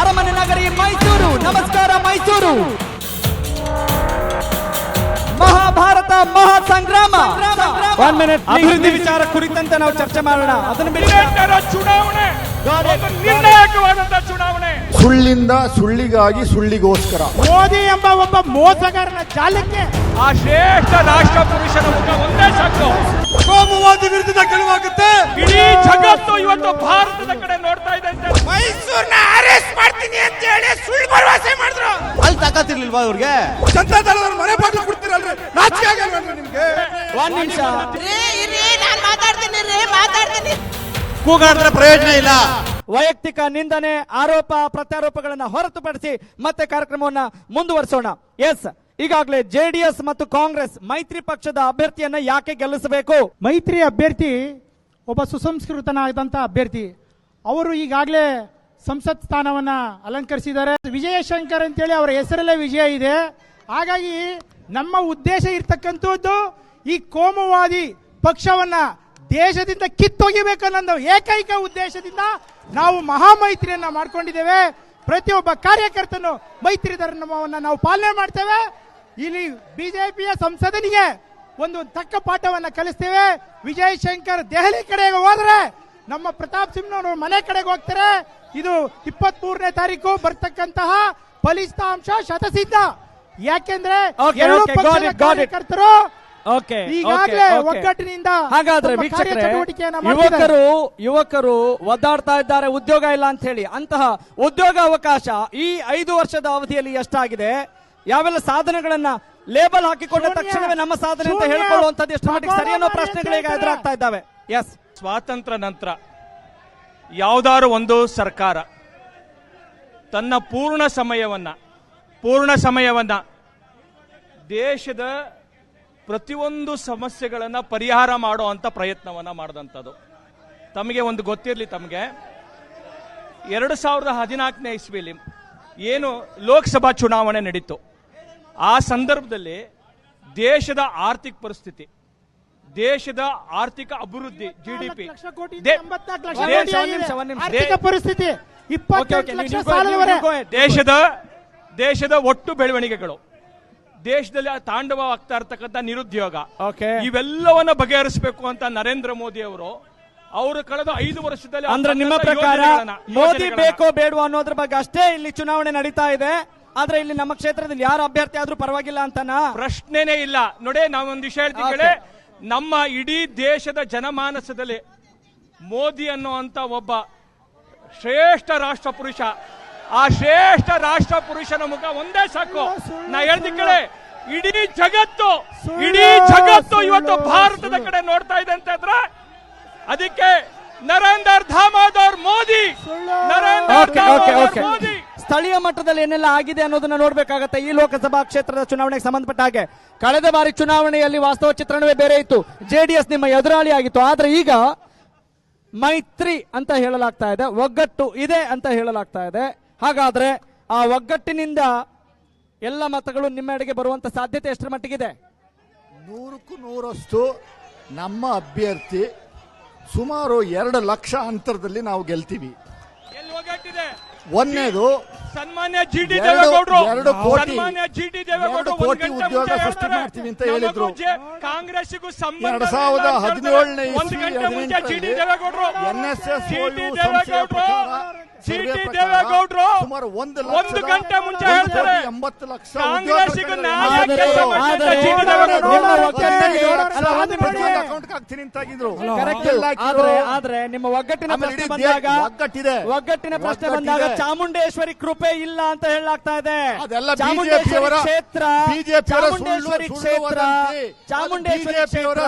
ಅರಮನೆ ನಗರಿ ಮೈಸೂರು. ನಮಸ್ಕಾರ ಮೈಸೂರು. ಮಹಾಭಾರತ ಮಹಾ ಸಂಗ್ರಾಮ ಒನ್ ಮಿನಿಟ್ ಅಭಿವೃದ್ಧಿ ವಿಚಾರ ಕುರಿತಂತೆ ನಾವು ಚರ್ಚೆ ಮಾಡೋಣ. ಅದನ್ನು ಚುನಾವಣೆ. ನಿರ್ಣಾಯಕವಾದಂತಹ ಚುನಾವಣೆ. ಸುಳ್ಳಿಂದ ಸುಳ್ಳಿಗಾಗಿ ಸುಳ್ಳಿಗೋಸ್ಕರ. ಮೋದಿ ಎಂಬ ಒಬ್ಬ ಮೋಸಗಾರನ ಜಾಲಕ್ಕೆ ಆ ಶ್ರೇಷ್ಠ ರಾಷ್ಟ್ರ ಪುರುಷನ ಮುಖ ಒಂದೇ ಸಾಕು. ಕೋಮುವಾದಿ ವಿರುದ್ಧದ ಗೆಲುವಾಗುತ್ತೆ. ಇಡೀ ಜಗತ್ತು ಇವತ್ತು ಭಾರತದ ಕಡೆ ನೋಡ್ತಾ ಇದೆ ಅಂತ ಮೈಸೂರ್ನ ಅರೆಸ್ಟ್ ಮಾಡ್ತೀನಿ ಅಂತ ಹೇಳಿ ಸುಳ್ಳು ಭರವಸೆ ಮಾಡಿದ್ರು. ಅಲ್ಲಿ ತಾಕತ್ತಿರ್ಲಿಲ್ವಾ ಅವ್ರಿಗೆ ಜನತಾ ದಳದವ್ರ ಮನೆ ಬಾಗಿಲು ಕೊಡ್ತೀರಲ್ರಿ? ನಾಚಿಕೆ ಆಗಲ್ವೇನ್ರಿ ನಿಮ್ಗೆ? ಒಂದ್ ನಿಮಿಷ. ರೀ ಇರಿ ನಾನು ಮಾತಾಡ್ತೀನಿ ರೀ ಮಾತಾಡ್ತೀನಿ. ಕೂಗಾಡಿದ್ರೆ ಪ್ರಯೋಜನ ಇಲ್ಲ. ವೈಯಕ್ತಿಕ ನಿಂದನೆ ಆರೋಪ ಪ್ರತ್ಯಾರೋಪಗಳನ್ನು ಹೊರತುಪಡಿಸಿ ಮತ್ತೆ ಕಾರ್ಯಕ್ರಮವನ್ನ ಮುಂದುವರಿಸೋಣ. ಎಸ್ ಈಗಾಗಲೇ ಜೆಡಿಎಸ್ ಮತ್ತು ಕಾಂಗ್ರೆಸ್ ಮೈತ್ರಿ ಪಕ್ಷದ ಅಭ್ಯರ್ಥಿಯನ್ನ ಯಾಕೆ ಗೆಲ್ಲಿಸಬೇಕು? ಮೈತ್ರಿ ಅಭ್ಯರ್ಥಿ ಒಬ್ಬ ಸುಸಂಸ್ಕೃತನಾದಂತ ಅಭ್ಯರ್ಥಿ. ಅವರು ಈಗಾಗಲೇ ಸಂಸತ್ ಸ್ಥಾನವನ್ನ ಅಲಂಕರಿಸಿದ್ದಾರೆ. ವಿಜಯಶಂಕರ್ ಅಂತೇಳಿ ಅವರ ಹೆಸರಲ್ಲೇ ವಿಜಯ ಇದೆ. ಹಾಗಾಗಿ ನಮ್ಮ ಉದ್ದೇಶ ಇರ್ತಕ್ಕಂಥದ್ದು ಈ ಕೋಮುವಾದಿ ಪಕ್ಷವನ್ನ ದೇಶದಿಂದ ಕಿತ್ತೊಗಿಬೇಕನ್ನೋ ಏಕೈಕ ಉದ್ದೇಶದಿಂದ ನಾವು ಮಹಾಮೈತ್ರಿಯನ್ನ ಮಾಡ್ಕೊಂಡಿದ್ದೇವೆ. ಪ್ರತಿಯೊಬ್ಬ ಕಾರ್ಯಕರ್ತನು ಮೈತ್ರಿ ಧರ್ಮವನ್ನ ನಾವು ಪಾಲನೆ ಮಾಡ್ತೇವೆ. ಇಲ್ಲಿ ಬಿಜೆಪಿಯ ಸಂಸದನಿಗೆ ಒಂದು ತಕ್ಕ ಪಾಠವನ್ನ ಕಲಿಸ್ತೇವೆ. ವಿಜಯ್ ಶಂಕರ್ ದೆಹಲಿ ಕಡೆಗೆ ಹೋದ್ರೆ ನಮ್ಮ ಪ್ರತಾಪ್ ಸಿಂಹನವರು ಮನೆ ಕಡೆಗೆ ಹೋಗ್ತಾರೆ. ಇದು ಇಪ್ಪತ್ತ್ ಮೂರನೇ ತಾರೀಕು ಬರ್ತಕ್ಕಂತಹ ಫಲಿತಾಂಶ ಶತಸಿದ್ಧ. ಯಾಕೆಂದ್ರೆ. ಕಾರ್ಯಕರ್ತರು ಈಗಾಗಲೇ ಒಗ್ಗಟ್ಟಿನಿಂದ ಹಾಗಾದ್ರೆ ವೀಕ್ಷಕರೇ. ಯುವಕರು ಯುವಕರು ಒದ್ದಾಡ್ತಾ ಇದ್ದಾರೆ ಉದ್ಯೋಗ ಇಲ್ಲ ಅಂತ ಹೇಳಿ. ಅಂತಹ ಉದ್ಯೋಗ ಅವಕಾಶ ಈ ಐದು ವರ್ಷದ ಅವಧಿಯಲ್ಲಿ ಎಷ್ಟಾಗಿದೆ? ಯಾವೆಲ್ಲ ಸಾಧನೆಗಳನ್ನ ಲೇಬಲ್ ಹಾಕಿಕೊಂಡ ತಕ್ಷಣವೇ ನಮ್ಮ ಸಾಧನೆ ಅಂತ ಹೇಳಿಕೊಳ್ಳುವಂತದ್ದು ಎಷ್ಟು ಮಟ್ಟಿಗೆ ಸರಿ ಅನ್ನೋ ಪ್ರಶ್ನೆಗಳಿಗೆ ಪ್ರಶ್ನೆಗಳೀಗ ಎದುರಾಗ್ತಾ ಇದ್ದಾವೆ. ಎಸ್ ಸ್ವಾತಂತ್ರ್ಯ ನಂತರ ಯಾವ್ದಾರು ಒಂದು ಸರ್ಕಾರ ತನ್ನ ಪೂರ್ಣ ಸಮಯವನ್ನ ಪೂರ್ಣ ಸಮಯವನ್ನ ದೇಶದ ಪ್ರತಿಯೊಂದು ಸಮಸ್ಯೆಗಳನ್ನ ಪರಿಹಾರ ಮಾಡೋ ಅಂತ ಪ್ರಯತ್ನವನ್ನ ಮಾಡಿದಂಥದ್ದು ತಮಗೆ ಒಂದು ಗೊತ್ತಿರಲಿ ತಮಗೆ ಎರಡು ಸಾವಿರದ ಹದಿನಾಲ್ಕನೇ ಇಸ್ವಿಲಿ ಏನು ಲೋಕಸಭಾ ಚುನಾವಣೆ ನಡೀತು ಆ ಸಂದರ್ಭದಲ್ಲಿ ದೇಶದ ಆರ್ಥಿಕ ಪರಿಸ್ಥಿತಿ ದೇಶದ ಆರ್ಥಿಕ ಅಭಿವೃದ್ಧಿ ಜಿ ಡಿ ಪಿ ಲಕ್ಷ ಕೋಟಿ ದೇ- ಎಂಬತ್ನಾಲ್ಕು ಲಕ್ಷ ಒಂದ್ ಕೋಟಿ ನಿಮಿಷ, ಒಂದ್ ಆಗಿದೆ. ನಿಮಿಷ, ಒಂದ್ ನಿಮಿಷ. ಆರ್ಥಿಕ ಪರಿಸ್ಥಿತಿ ದೇಶದ ದೇಶದ ಒಟ್ಟು ಬೆಳವಣಿಗೆಗಳು ದೇಶದಲ್ಲಿ ತಾಂಡವವಾಗ್ತಾ ಇರತಕ್ಕಂಥ ನಿರುದ್ಯೋಗ. ಓಕೆ ಇವೆಲ್ಲವನ್ನ ಬಗೆಹರಿಸಬೇಕು ಅಂತ ನರೇಂದ್ರ ಮೋದಿ ಅವರು ಅವರು ಕಳೆದ ಐದು ವರ್ಷದಲ್ಲಿ ಅಂದ್ರೆ ನಿಮ್ಮ ಪ್ರಕಾರ ಮೋದಿ ಬೇಕೋ ಬೇಡವೋ ಅನ್ನೋದ್ರ ಬಗ್ಗೆ ಅಷ್ಟೇ ಇಲ್ಲಿ ಚುನಾವಣೆ ನಡೀತಾ ಇದೆ. ಆದ್ರೆ ಇಲ್ಲಿ ನಮ್ಮ ಕ್ಷೇತ್ರದಲ್ಲಿ ಯಾರು ಅಭ್ಯರ್ಥಿ ಆದ್ರೂ ಪರವಾಗಿಲ್ಲ ಅಂತನಾ? ಪ್ರಶ್ನೆನೇ ಇಲ್ಲ. ನೋಡಿ ನಾವೊಂದು ವಿಷಯ ಹೇಳ್ತೀವಿ ನಮ್ಮ ಇಡೀ ದೇಶದ ಜನಮಾನಸದಲ್ಲಿ ಮೋದಿ ಅನ್ನುವಂತ ಒಬ್ಬ ಶ್ರೇಷ್ಠ ರಾಷ್ಟ್ರ ಪುರುಷ ಆ ಶ್ರೇಷ್ಠ ರಾಷ್ಟ್ರ ಪುರುಷನ ಮುಖ ಒಂದೇ ಸಾಕು. ನಾ ಹೇಳ್ತೀನಿ ಕೇಳಿ ಇಡೀ ಜಗತ್ತು ಇಡೀ ಜಗತ್ತು ಇವತ್ತು ಭಾರತದ ಕಡೆ ನೋಡ್ತಾ ಇದೆ ಅಂತ ಇದ್ರೆ ಅದಕ್ಕೆ ನರೇಂದ್ರ ದಾಮೋದರ್ ಮೋದಿ ನರೇಂದ್ರ ಮೋದಿ. ಸ್ಥಳೀಯ ಮಟ್ಟದಲ್ಲಿ ಏನೆಲ್ಲ ಆಗಿದೆ ಅನ್ನೋದನ್ನ ನೋಡ್ಬೇಕಾಗತ್ತೆ. ಈ ಲೋಕಸಭಾ ಕ್ಷೇತ್ರದ ಚುನಾವಣೆಗೆ ಸಂಬಂಧಪಟ್ಟ ಹಾಗೆ. ಕಳೆದ ಬಾರಿ ಚುನಾವಣೆಯಲ್ಲಿ ವಾಸ್ತವ ಚಿತ್ರಣವೇ ಬೇರೆ ಇತ್ತು. ಜೆಡಿಎಸ್ ನಿಮ್ಮ ಎದುರಾಳಿ ಆಗಿತ್ತು. ಆದ್ರೆ ಈಗ ಮೈತ್ರಿ ಅಂತ ಹೇಳಲಾಗ್ತಾ ಇದೆ. ಒಗ್ಗಟ್ಟು ಇದೆ ಅಂತ ಹೇಳಲಾಗ್ತಾ ಇದೆ. ಹಾಗಾದ್ರೆ ಆ ಒಗ್ಗಟ್ಟಿನಿಂದ ಎಲ್ಲ ಮತಗಳು ನಿಮ್ಮ ನಿಮ್ಮೆಡೆಗೆ ಬರುವಂತ ಸಾಧ್ಯತೆ ಎಷ್ಟರ ಮಟ್ಟಿಗಿದೆ? ನೂರಕ್ಕೂ ನೂರಷ್ಟು ನಮ್ಮ ಅಭ್ಯರ್ಥಿ ಸುಮಾರು ಎರಡು ಲಕ್ಷ ಅಂತರದಲ್ಲಿ ನಾವು ಗೆಲ್ತೀವಿ. ಎಲ್ಲಿ ಒಗ್ಗಟ್ಟಿದೆ? ಒಂದನೇದು ಸನ್ಮಾನ್ಯ ಜಿ ಟಿ ಎರಡು- ದೇವೇಗೌಡರು. ಎರಡು ಕೋಟಿ- ಸನ್ಮಾನ್ಯ ಜಿ ಟಿ ದೇವೇಗೌಡರು ಎರಡು ಕೋಟಿ ಉದ್ಯೋಗ ಸೃಷ್ಟಿ ಮಾಡ್ತೀವಿ ಅಂತ ಹೇಳಿದ್ರು. ಕಾಂಗ್ರೆಸ್ ಕಾಂಗ್ರೆಸ್ಸಿಗೂ ಸಂಬಂಧ ಎರಡು ಸಾವಿರದ ಹದಿನೇಳನೇ. ಒಂದು ಗಂಟೆ ಮುಂಚೆ ಜಿ ಟಿ ದೇವೇಗೌಡರು. NSS ಜಿ ಟಿ ಸಂಸ್ಥೆಯ ದೇವೇಗೌಡರು. ಪ್ರಕಾರ, ಜಿ ಸರ್ವೆ ಟಿ ಪ್ರಕಾರ ದೇವೇಗೌಡರು ಸುಮಾರು ಒಂದು ಒಂದು ಗಂಟೆ ಮುಂಚೆ ಹೇಳ್ತಾರೆ. ಎಂಬತ್ತು ಲಕ್ಷ ಕಾಂಗ್ರೆಸ್ಸಿಗೂ ಉದ್ಯೋಗಗಳು ನ್ಯಾಯ ಕೆಲಸ ಮಾಡಿದಂತ ಆದರೆ ಜಿ ಟಿ ದೇವೇಗೌಡರು ನಿಮ್ಮ ನೋಡೋರು ಒಗ್ಗಟ್ಟಿಗೆ- ಏಳು ಲಕ್ಷ ಅಲ್ಲ, ಒಂದು ಪ್ರತಿ ನಿಮಿಷ. ಒಂದು ಹಾಕ್ತೀನಿ ಅಂತ ಆಗಿದ್ರು. ಆದ್ರೆ ಆದ್ರೆ ನಿಮ್ಮ ಒಗ್ಗಟ್ಟಿನ ಪ್ರಶ್ನೆ ಬಂದಾಗ ಒಗ್ಗಟ್ಟಿದೆ. ಒಗ್ಗಟ್ಟಿನ ಪ್ರಶ್ನೆ ಬಂದಾಗ ಚಾಮುಂಡೇಶ್ವರಿ ಕೃಪೆ ಇಲ್ಲ ಅಂತ ಹೇಳಲಾಗ್ತಾ ಇದೆ. ಅದೆಲ್ಲ ಚಾಮುಂಡೇಶ್ವರಿ ಕ್ಷೇತ್ರ ಚಾಮುಂಡೇಶ್ವರಿ ಸುಳ್ಳು- ಕ್ಷೇತ್ರ ಚಾಮುಂಡೇಶ್ವರಿ ಕ್ಷೇತ್ರ.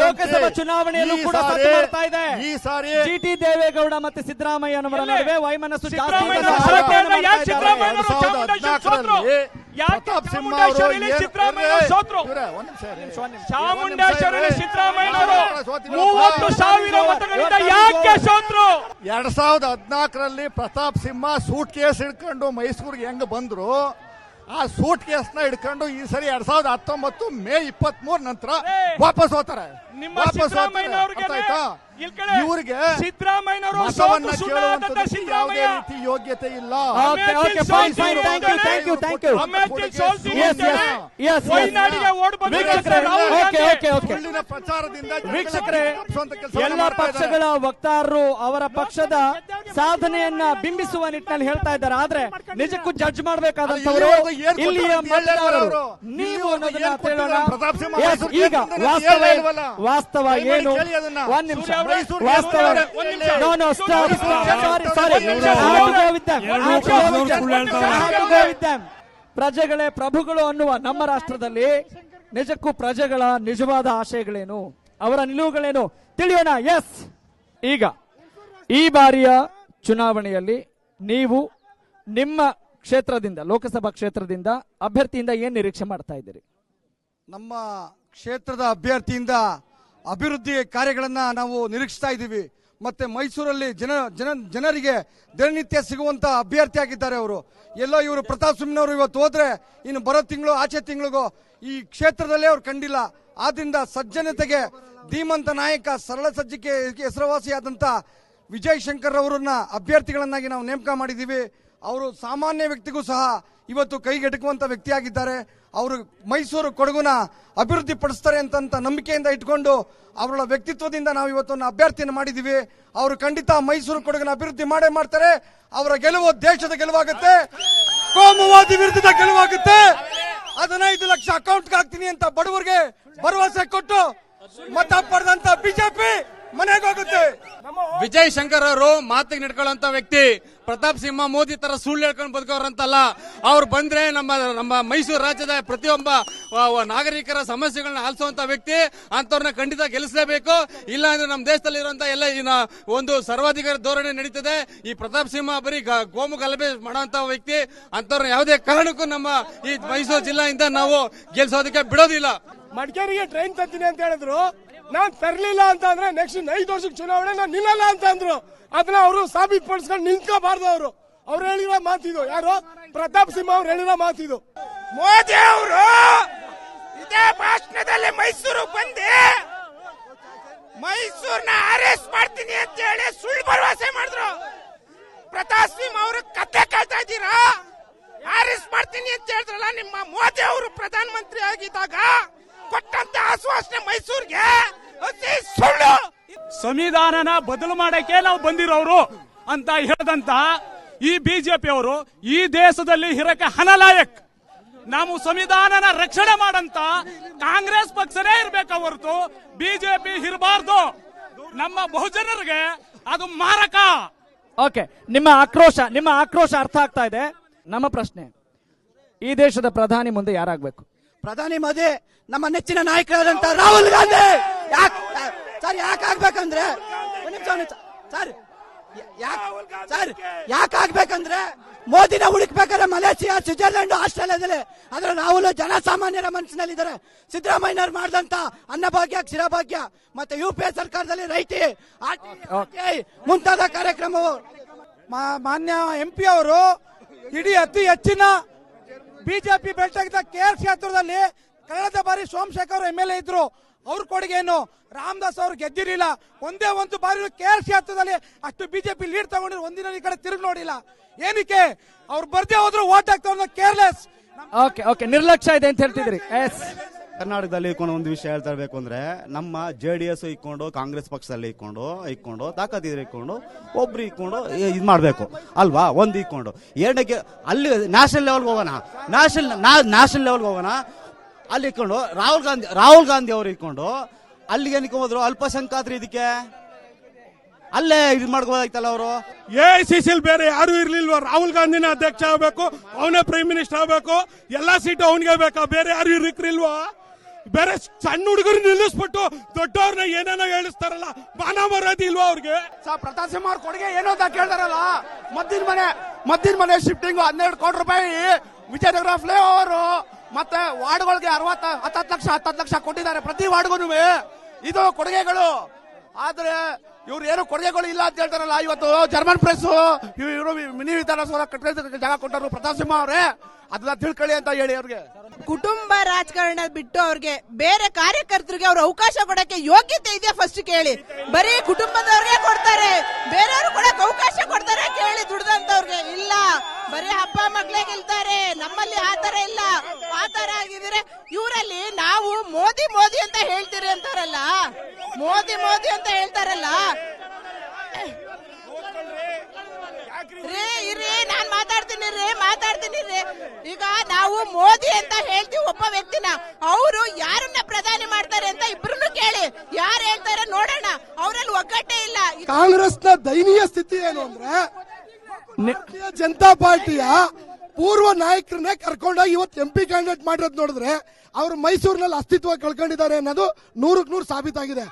ಲೋಕಸಭಾ ಚುನಾವಣೆಯಲ್ಲೂ ಕೂಡ ಮಾಡ್ತಾ ಇದೆ. ಈ ಸಾರಿ ಜಿ ಟಿ ದೇವೇಗೌಡ ಮತ್ತೆ ಸಿದ್ದರಾಮಯ್ಯನವರ ನಡುವೆ ವೈಮನಸ್ಸು ಎರಡ್ ಸಾವಿರದ ಚಾಮುಂಡೇಶ್ವರಿ ಹದಿನಾಲ್ಕರಲ್ಲಿ ಯಾಕೆ ಪ್ರತಾಪ್ ಸಿಂಹ ಸಿದ್ದರಾಮಯ್ಯನವರು ಸಾವಿರ ಮತಗಳಿಂದ ಯಾಕೆ ಸೋತ್ರು? ಎರಡ್ ಸಾವಿರದ ಹದಿನಾಲ್ಕರಲ್ಲಿ ಪ್ರತಾಪ್ ಸೂಟ್ ಕೇಸ್ ಹಿಡ್ಕೊಂಡು ಮೈಸೂರಿಗೆ ಹೆಂಗ್ ಬಂದ್ರು? ಆ ಸೂಟ್ ಕೇಸ್ನ ಹಿಡ್ಕೊಂಡು ಈ ಸರಿ ಎರಡ್ ಸಾವಿರದ ಹತ್ತೊಂಬತ್ತು ಮೇ ಇಪ್ಪತ್ತ್ ಮೂರ್ ನಂತರ ವಾಪಸ್ ಹೋಗ್ತಾರೆ. ನಿಮ್ಮ ವಾಪಸ್ ಹೋಗ್ತಾರೆ. ಇವ್ರಿಗೆ ಯಾವುದೇ ರೀತಿ ಯೋಗ್ಯತೆ ಇಲ್ಲ. ಪ್ರಚಾರದಿಂದ ವೀಕ್ಷಕರೇ ಎಲ್ಲ ಪಕ್ಷಗಳ ವಕ್ತಾರರು ಅವರ ಪಕ್ಷದ ಸಾಧನೆಯನ್ನ ಬಿಂಬಿಸುವ ನಿಟ್ಟಿನಲ್ಲಿ ಹೇಳ್ತಾ ಇದ್ದಾರೆ. ಆದ್ರೆ ನಿಜಕ್ಕೂ ಜಡ್ಜ್ ಮಾಡಬೇಕಾದಂತವರು ಇಲ್ಲಿಯ ಮತದಾರರು. ನೀವು ಅನ್ನೋದನ್ನ ಈಗ ವಾಸ್ತವ ವಾಸ್ತವ ಏನು? ಒಂದ್ ನಿಮಿಷ. ಪ್ರಜೆಗಳೇ ಪ್ರಭುಗಳು ಅನ್ನುವ ನಮ್ಮ ರಾಷ್ಟ್ರದಲ್ಲಿ ನಿಜಕ್ಕೂ ಪ್ರಜೆಗಳ ನಿಜವಾದ ಆಶಯಗಳೇನು? ಅವರ ನಿಲುವುಗಳೇನು? ತಿಳಿಯೋಣ. ಎಸ್ ಈಗ ಈ ಬಾರಿಯ ಚುನಾವಣೆಯಲ್ಲಿ ನೀವು ನಿಮ್ಮ ಕ್ಷೇತ್ರದಿಂದ ಲೋಕಸಭಾ ಕ್ಷೇತ್ರದಿಂದ ಅಭ್ಯರ್ಥಿಯಿಂದ ಏನ್ ನಿರೀಕ್ಷೆ ಮಾಡ್ತಾ ಇದ್ದೀರಿ? ನಮ್ಮ ಕ್ಷೇತ್ರದ ಅಭ್ಯರ್ಥಿಯಿಂದ ಅಭಿವೃದ್ಧಿ ಕಾರ್ಯಗಳನ್ನು ನಾವು ನಿರೀಕ್ಷಿಸ್ತಾ ಇದ್ದೀವಿ. ಮತ್ತು ಮೈಸೂರಲ್ಲಿ ಜನ ಜನ, ಜನರಿಗೆ ದಿನನಿತ್ಯ ಸಿಗುವಂಥ ಅಭ್ಯರ್ಥಿಯಾಗಿದ್ದಾರೆ ಅವರು. ಎಲ್ಲೋ ಇವರು ಪ್ರತಾಪ್ ಸಿಂಹನವರು ಇವತ್ತು ಹೋದರೆ ಇನ್ನು ಬರೋ ತಿಂಗಳು, ಆಚೆ ತಿಂಗಳಿಗೂ ಈ ಕ್ಷೇತ್ರದಲ್ಲೇ ಅವ್ರು ಕಂಡಿಲ್ಲ. ಆದ್ದರಿಂದ ಸಜ್ಜನತೆಗೆ ಧೀಮಂತ ನಾಯಕ, ಸರಳ ಸಜ್ಜಿಕೆ ಹೆಸರುವಾಸಿಯಾದಂಥ ವಿಜಯ್ ಶಂಕರ್ ಅವರನ್ನ ಅಭ್ಯರ್ಥಿಗಳನ್ನಾಗಿ ನಾವು ನೇಮಕ ಮಾಡಿದ್ದೀವಿ. ಅವರು ಸಾಮಾನ್ಯ ವ್ಯಕ್ತಿಗೂ ಸಹ ಇವತ್ತು ಕೈಗೆಟಕುವಂತ ವ್ಯಕ್ತಿಯಾಗಿದ್ದಾರೆ. ಅವರು ಮೈಸೂರು ಕೊಡಗುನ ಅಭಿವೃದ್ಧಿ ಪಡಿಸ್ತಾರೆ ಅಂತಂತ ನಂಬಿಕೆಯಿಂದ ಇಟ್ಕೊಂಡು ಅವರ ವ್ಯಕ್ತಿತ್ವದಿಂದ ನಾವು ಇವತ್ತೊಂದು ಅಭ್ಯರ್ಥಿಯನ್ನು ಮಾಡಿದ್ದೀವಿ. ಅವರು ಖಂಡಿತ ಮೈಸೂರು ಕೊಡಗಿನ ಅಭಿವೃದ್ಧಿ ಮಾಡೇ ಮಾಡ್ತಾರೆ. ಅವರ ಗೆಲುವು ದೇಶದ ಗೆಲುವಾಗುತ್ತೆ. ಕೋಮುವಾದಿ ವಿರುದ್ಧದ ಗೆಲುವಾಗುತ್ತೆ. ಹದಿನೈದು ಲಕ್ಷ ಅಕೌಂಟ್ಗೆ ಹಾಕ್ತೀನಿ ಅಂತ ಬಡವರಿಗೆ ಭರವಸೆ ಕೊಟ್ಟು ಮತ ಪಡೆದಂತ ಬಿಜೆಪಿ ಮನೆಗೆ ಹೋಗುತ್ತೆ. ವಿಜಯ್ ಶಂಕರ್ ಅವರು ಮಾತಿಗೆ ನಡ್ಕೊಳ್ಳುವಂತ ವ್ಯಕ್ತಿ ಪ್ರತಾಪ್ ಸಿಂಹ ಮೋದಿ ತರ ಸುಳ್ಳು ಹೇಳ್ಕೊಂಡು ಬದುಕೋರಂತಲ್ಲ ಅವ್ರು ಬಂದ್ರೆ ನಮ್ಮ ನಮ್ಮ ಮೈಸೂರು ರಾಜ್ಯದ ಪ್ರತಿಯೊಬ್ಬ ನಾಗರಿಕರ ಸಮಸ್ಯೆಗಳನ್ನ ಆಲಿಸುವಂತ ವ್ಯಕ್ತಿ ಅಂತವ್ರನ್ನ ಖಂಡಿತ ಗೆಲ್ಲಿಸಲೇಬೇಕು. ಇಲ್ಲ ಅಂದ್ರೆ ನಮ್ಮ ದೇಶದಲ್ಲಿ ಇರುವಂತ ಎಲ್ಲ ಒಂದು ಸರ್ವಾಧಿಕಾರ ಧೋರಣೆ ನಡೀತದೆ. ಈ ಪ್ರತಾಪ್ ಸಿಂಹ ಬರೀ ಗ- ಗೋಮು ಗಲಭೆ ಮಾಡುವಂತ ವ್ಯಕ್ತಿ ಅಂತವ್ರನ್ನ ಯಾವುದೇ ಕಾರಣಕ್ಕೂ ನಮ್ಮ ಈ ಮೈಸೂರು ಜಿಲ್ಲೆಯಿಂದ ನಾವು ಗೆಲ್ಲಿಸೋದಕ್ಕೆ ಬಿಡೋದಿಲ್ಲ. ಮಡಿಕೇರಿಗೆ ಟ್ರೈನ್ ತರ್ತೀನಿ ಅಂತ ಹೇಳಿದ್ರು. ನಾನ್ ತರ್ಲಿಲ್ಲ ಅಂತ ಅಂದ್ರೆ ನೆಕ್ಸ್ಟ್ ಐದು ವರ್ಷಕ್ಕೆ ಚುನಾವಣೆ ನಾನು ನಿಲ್ಲಲ್ಲ ಅಂತ ಅಂದ್ರು ಅದನ್ನ ಅವರು ಸಾಬೀತ್ ಪಡಿಸ್ಕೊಂಡು ನಿಂತ್ಕೋಬಾರ್ದು ಅವರು. ಅವ್ರು ಹೇಳಿರೋ ಮಾತಿದು ಯಾರು? ಪ್ರತಾಪ್ ಸಿಂಹ ಅವ್ರು ಹೇಳಿರೋ ಮಾತಿದು ಮೋದಿ ಅವರು ಇದೇ ಭಾಷಣದಲ್ಲಿ ಮೈಸೂರು ಬಂದು ಮೈಸೂರ್ನ ಅರೆಸ್ಟ್ ಮಾಡ್ತೀನಿ ಅಂತ ಹೇಳಿ ಸುಳ್ಳು ಭರವಸೆ ಮಾಡಿದ್ರು. ಪ್ರತಾಪ್ ಸಿಂಹ ಅವರು ಕತೆ ಕೇಳ್ತಾ ಇದ್ದೀರಾ? ಅರೆಸ್ಟ್ ಮಾಡ್ತೀನಿ ಅಂತ ಹೇಳಿದ್ರಲ್ಲ, ನಿಮ್ಮ ಮೋದಿ ಅವರು ಪ್ರಧಾನ ಮಂತ್ರಿ ಆಗಿದ್ದಾಗ ಕೊಟ್ಟಂತ ಆಶ್ವಾಸನೆ ಮೈಸೂರಿಗೆ? ಅತಿ ಸುಳ್ಳು. ಸಂವಿಧಾನನ ಬದಲು ಮಾಡಕ್ಕೆ ನಾವು ಬಂದಿರೋರು ಅಂತ ಹೇಳದಂತ ಈ ಬಿಜೆಪಿ ಅವರು ಈ ದೇಶದಲ್ಲಿ ಹಿರಕ ಹನಲಾಯಕ್ ನಾವು ಸಂವಿಧಾನನ ರಕ್ಷಣೆ ಮಾಡಂತ ಕಾಂಗ್ರೆಸ್ ಪಕ್ಷನೇ ಇರ್ಬೇಕ ಹೊರತು ಬಿಜೆಪಿ ಇರಬಾರ್ದು. ನಮ್ಮ ಬಹುಜನರಿಗೆ ಅದು ಮಾರಕ. ಓಕೆ ನಿಮ್ಮ ಆಕ್ರೋಶ ನಿಮ್ಮ ಆಕ್ರೋಶ ಅರ್ಥ ಆಗ್ತಾ ಇದೆ. ನಮ್ಮ ಪ್ರಶ್ನೆ ಈ ದೇಶದ ಪ್ರಧಾನಿ ಮುಂದೆ ಯಾರಾಗಬೇಕು? ಪ್ರಧಾನಿ ಮೋದಿ ನಮ್ಮ ನೆಚ್ಚಿನ ನಾಯಕರಾದಂತ ರಾಹುಲ್ ಗಾಂಧಿ. ಸರ್ ಯಾಕೆ ಆಗ್ಬೇಕಂದ್ರೆ ಒಂದ್ ನಿಮಿಷ, ಒಂದ್ ಸರ್ ಯಾಕ್- ಸರ್ ಯಾಕೆ ಆಗ್ಬೇಕಂದ್ರೆ ಮೋದಿನ ಹುಡುಕ್ಬೇಕಾದ್ರೆ ಮಲೇಷಿಯಾ ಸ್ವಿಟ್ಜರ್ಲೆಂಡ್ ಆಸ್ಟ್ರೇಲಿಯಾದಲ್ಲಿ ಆದ್ರೆ ರಾಹುಲ್ ಜನಸಾಮಾನ್ಯರ ಮನಸ್ಸಿನಲ್ಲಿದ್ದಾರೆ. ಸಿದ್ದರಾಮಯ್ಯನವ್ರು ಮಾಡಿದಂತ ಅನ್ನಭಾಗ್ಯ ಕ್ಷೀರಭಾಗ್ಯ ಮತ್ತೆ ಯು ಪಿ ಎ ಸರ್ಕಾರದಲ್ಲಿ ರೈತಿ ಮುಂತಾದ ಕಾರ್ಯಕ್ರಮವು ಮಾನ್ಯ ಎಂ ಪಿ ಅವರು ಇಡೀ ಅತಿ ಹೆಚ್ಚಿನ ಬಿಜೆಪಿ ಆರ್ ಕೇರ್ ಕ್ಷೇತ್ರದಲ್ಲಿ ಕಳೆದ ಬಾರಿ ಸೋಮಶೇಖರ್ ಎಂ ಎಲ್ ಎ ಇದ್ರು. ಅವ್ರ ಕೊಡುಗೆ ಏನು ರಾಮದಾಸ್ ಅವರು ಗೆದ್ದಿರಲಿಲ್ಲ. ಒಂದೇ ಒಂದು ಬಾರಿ ಕೇರ್ ಕ್ಷೇತ್ರದಲ್ಲಿ ಅಷ್ಟು ಬಿಜೆಪಿ ಲೀಡ್ ತಗೊಂಡಿರೋ ಒಂದಿನ ಈ ಕಡೆ ತಿರುಗಿ ನೋಡಿಲ್ಲ. ಏನಕ್ಕೆ? ಅವ್ರು ಬರ್ದೇ ಹೋದ್ರು ಓಟ್ ಹಾಕ್ತಾ ಕೇರ್ಲೆಸ್ ಓಕೆ ಓಕೆ ನಿರ್ಲಕ್ಷ್ಯ ಇದೆ ಅಂತ ಹೇಳ್ತಿದ್ರಿ ಎಸ್ ಕರ್ನಾಟಕದಲ್ಲಿ ಇಟ್ಕೊಂಡು ಒಂದು ವಿಷಯ ಹೇಳ್ತಾ ಇರಬೇಕು ಅಂದ್ರೆ, ನಮ್ಮ ಜೆ ಡಿ ಎಸ್ ಇಕ್ಕೊಂಡು, ಕಾಂಗ್ರೆಸ್ ಪಕ್ಷದಲ್ಲಿ ಇಕ್ಕೊಂಡು ಇಕ್ಕೊಂಡು, ತಾಕತ್ತಿದ್ರೆ ಇಕ್ಕೊಂಡು, ಒಬ್ರು ಇಕ್ಕೊಂಡು ಇದು ಮಾಡಬೇಕು. ಅಲ್ವಾ? ಒಂದು ಇಕ್ಕೊಂಡು. ಎರಡಕ್ಕೆ ಅಲ್ಲಿ ನ್ಯಾಷನಲ್ ಲೆವೆಲ್ಗೆ ಹೋಗೋಣ. ನ್ಯಾಷನಲ್ ನ್ಯಾಷನಲ್ ಲೆವೆಲ್ಗೆ ಹೋಗೋಣ. ಅಲ್ಲಿ ಇಕ್ಕೊಂಡು, ರಾಹುಲ್ ಗಾಂಧಿ ರಾಹುಲ್ ಗಾಂಧಿ ಅವರು ಇಕ್ಕೊಂಡು, ಅಲ್ಲಿಗೆ ಏನಕ್ಕೆ ಹೋದ್ರು? ಅಲ್ಪಸಂಖ್ಯಾತರು ಇದಕ್ಕೆ? ಅಲ್ಲೇ ಇದು ಮಾಡ್ಕೋದಾಯ್ತಲ್ಲ ಅವರು? ಎ ಸಿ ಸಿಲ್ ಬೇರೆ ಯಾರು ಇರ್ಲಿಲ್ವಾ? ರಾಹುಲ್ ಗಾಂಧಿನ ಅಧ್ಯಕ್ಷ ಆಗ್ಬೇಕು, ಅವನೇ ಪ್ರೈಮ್ ಮಿನಿಸ್ಟರ್ ಆಗ್ಬೇಕು, ಎಲ್ಲಾ ಸೀಟು ಅವನಿಗೆ ಬೇಕಾ? ಬೇರೆ ಯಾರು ಇರ್ಲಿಲ್ವಾ ಬೇರೆ ಸಣ್ಣ ಹುಡುಗರು ನಿಲ್ಲಿಸ್ಬಿಟ್ಟು ದೊಡ್ಡವ್ರನ್ನ ಏನೇನೋ ಹೇಳಿಸ್ತಾರಲ್ಲ, ಮಾನ ಮರ್ಯಾದೆ ಇಲ್ವಾ ಅವ್ರಿಗೆ? ಪ್ರತಾಪ್ ಸಿಂಹ ಅವ್ರ ಕೊಡುಗೆ ಏನೋ ಅಂತ ಕೇಳ್ತಾರಲ್ಲ ಮದ್ದಿನ ಮನೆ ಮದ್ದಿನ ಮನೆ ಶಿಫ್ಟಿಂಗ್ ಹನ್ನೆರಡು ಕೋಟಿ ರೂಪಾಯಿ ವಿಜಯನಗರ ಫ್ಲೇ ಓವರ್ ಮತ್ತೆ ವಾರ್ಡ್ಗಳಿಗೆ ಅರವತ್ತ, ಹತ್ತತ್ತು ಲಕ್ಷ ಹತ್ತತ್ತು ಲಕ್ಷ ಕೊಟ್ಟಿದ್ದಾರೆ ಪ್ರತಿ ವಾರ್ಡ್ಗೂ ಇದು ಕೊಡುಗೆಗಳು. ಆದ್ರೆ ಇವ್ರು ಏನು ಕೊಡುಗೆಗಳು ಇಲ್ಲ ಅಂತ ಹೇಳ್ತಾರಲ್ಲ, ಇವತ್ತು ಜರ್ಮನ್ ಪ್ರೆಸ್ ಇವರು ಮಿನಿ ವಿಧಾನಸೌಧ ಕಟ್ಟಿದ ಜಾಗ ಕೊಟ್ಟರು ಪ್ರತಾಪ್ ಸಿಂಹ ಅವರೇ. ಅದನ್ನ ತಿಳ್ಕೊಳ್ಳಿ ಅಂತ ಹೇಳಿ ಅವ್ರಿಗೆ. ಕುಟುಂಬ ರಾಜಕಾರಣ ಬಿಟ್ಟು ಅವ್ರಿಗೆ ಬೇರೆ ಕಾರ್ಯಕರ್ತರಿಗೆ ಅವ್ರ ಅವಕಾಶ ಕೊಡಕ್ಕೆ ಯೋಗ್ಯತೆ ಇದೆಯಾ ಫಸ್ಟ್ ಕೇಳಿ. ಬರೀ ಕುಟುಂಬದವ್ರಿಗೆ ಕೊಡ್ತಾರೆ. ಬೇರೆಯವ್ರು ಕೊಡಕ್ ಅವಕಾಶ ಕೊಡ್ತಾರೆ ಕೇಳಿ ದುಡ್ದಂತವ್ರಿಗೆ. ಇಲ್ಲ, ಬರೀ ಅಪ್ಪ ಮಕ್ಳೇ ಗೆಲ್ತಾರೆ. ನಮ್ಮಲ್ಲಿ ಆತರ ಇಲ್ಲ. ಆತರ ಆಗಿದ್ರೆ ಇವರಲ್ಲಿ ನಾವು ಮೋದಿ ಮೋದಿ ಅಂತ ಹೇಳ್ತೀರಿ ಅಂತಾರಲ್ಲ? ಮೋದಿ ಮೋದಿ ಅಂತ ಹೇಳ್ತಾರಲ್ಲ? ರೀ ಇರಿ ನಾನ್ ಮಾತಾಡ್ತೀನಿ ರೀ ಮಾತಾಡ್ತೀನಿ ರೀ. ಈಗ ನಾವು ಮೋದಿ ಅಂತ ಹೇಳ್ತೀವಿ ಒಬ್ಬ ವ್ಯಕ್ತಿನ ಅವರು ಯಾರನ್ನ ಪ್ರಧಾನಿ ಮಾಡ್ತಾರೆ ಅಂತ ಇಬ್ರು ಕೇಳಿ. ಯಾರು ಹೇಳ್ತಾರೆ ನೋಡೋಣ. ಅವರಲ್ಲಿ ಒಗ್ಗಟ್ಟೆ ಇಲ್ಲ. ಕಾಂಗ್ರೆಸ್ನ ದಯನೀಯ ಸ್ಥಿತಿ ಏನು ಅಂದ್ರೆ ಭಾರತೀಯ ಜನತಾ ಪಾರ್ಟಿಯ ಪೂರ್ವ ನಾಯಕರನ್ನೇ ಕರ್ಕೊಂಡೋಗಿ ಇವತ್ತು ಎಂ ಪಿ ಕ್ಯಾಂಡಿಡೇಟ್ ಮಾಡಿರೋದು ನೋಡಿದ್ರೆ ಅವರು ಮೈಸೂರಿನಲ್ಲಿ ಅಸ್ತಿತ್ವ ಕಳ್ಕೊಂಡಿದ್ದಾರೆ ಅನ್ನೋದು ನೂರಕ್ಕೆ ನೂರು ಸಾಬೀತಾಗಿದೆ.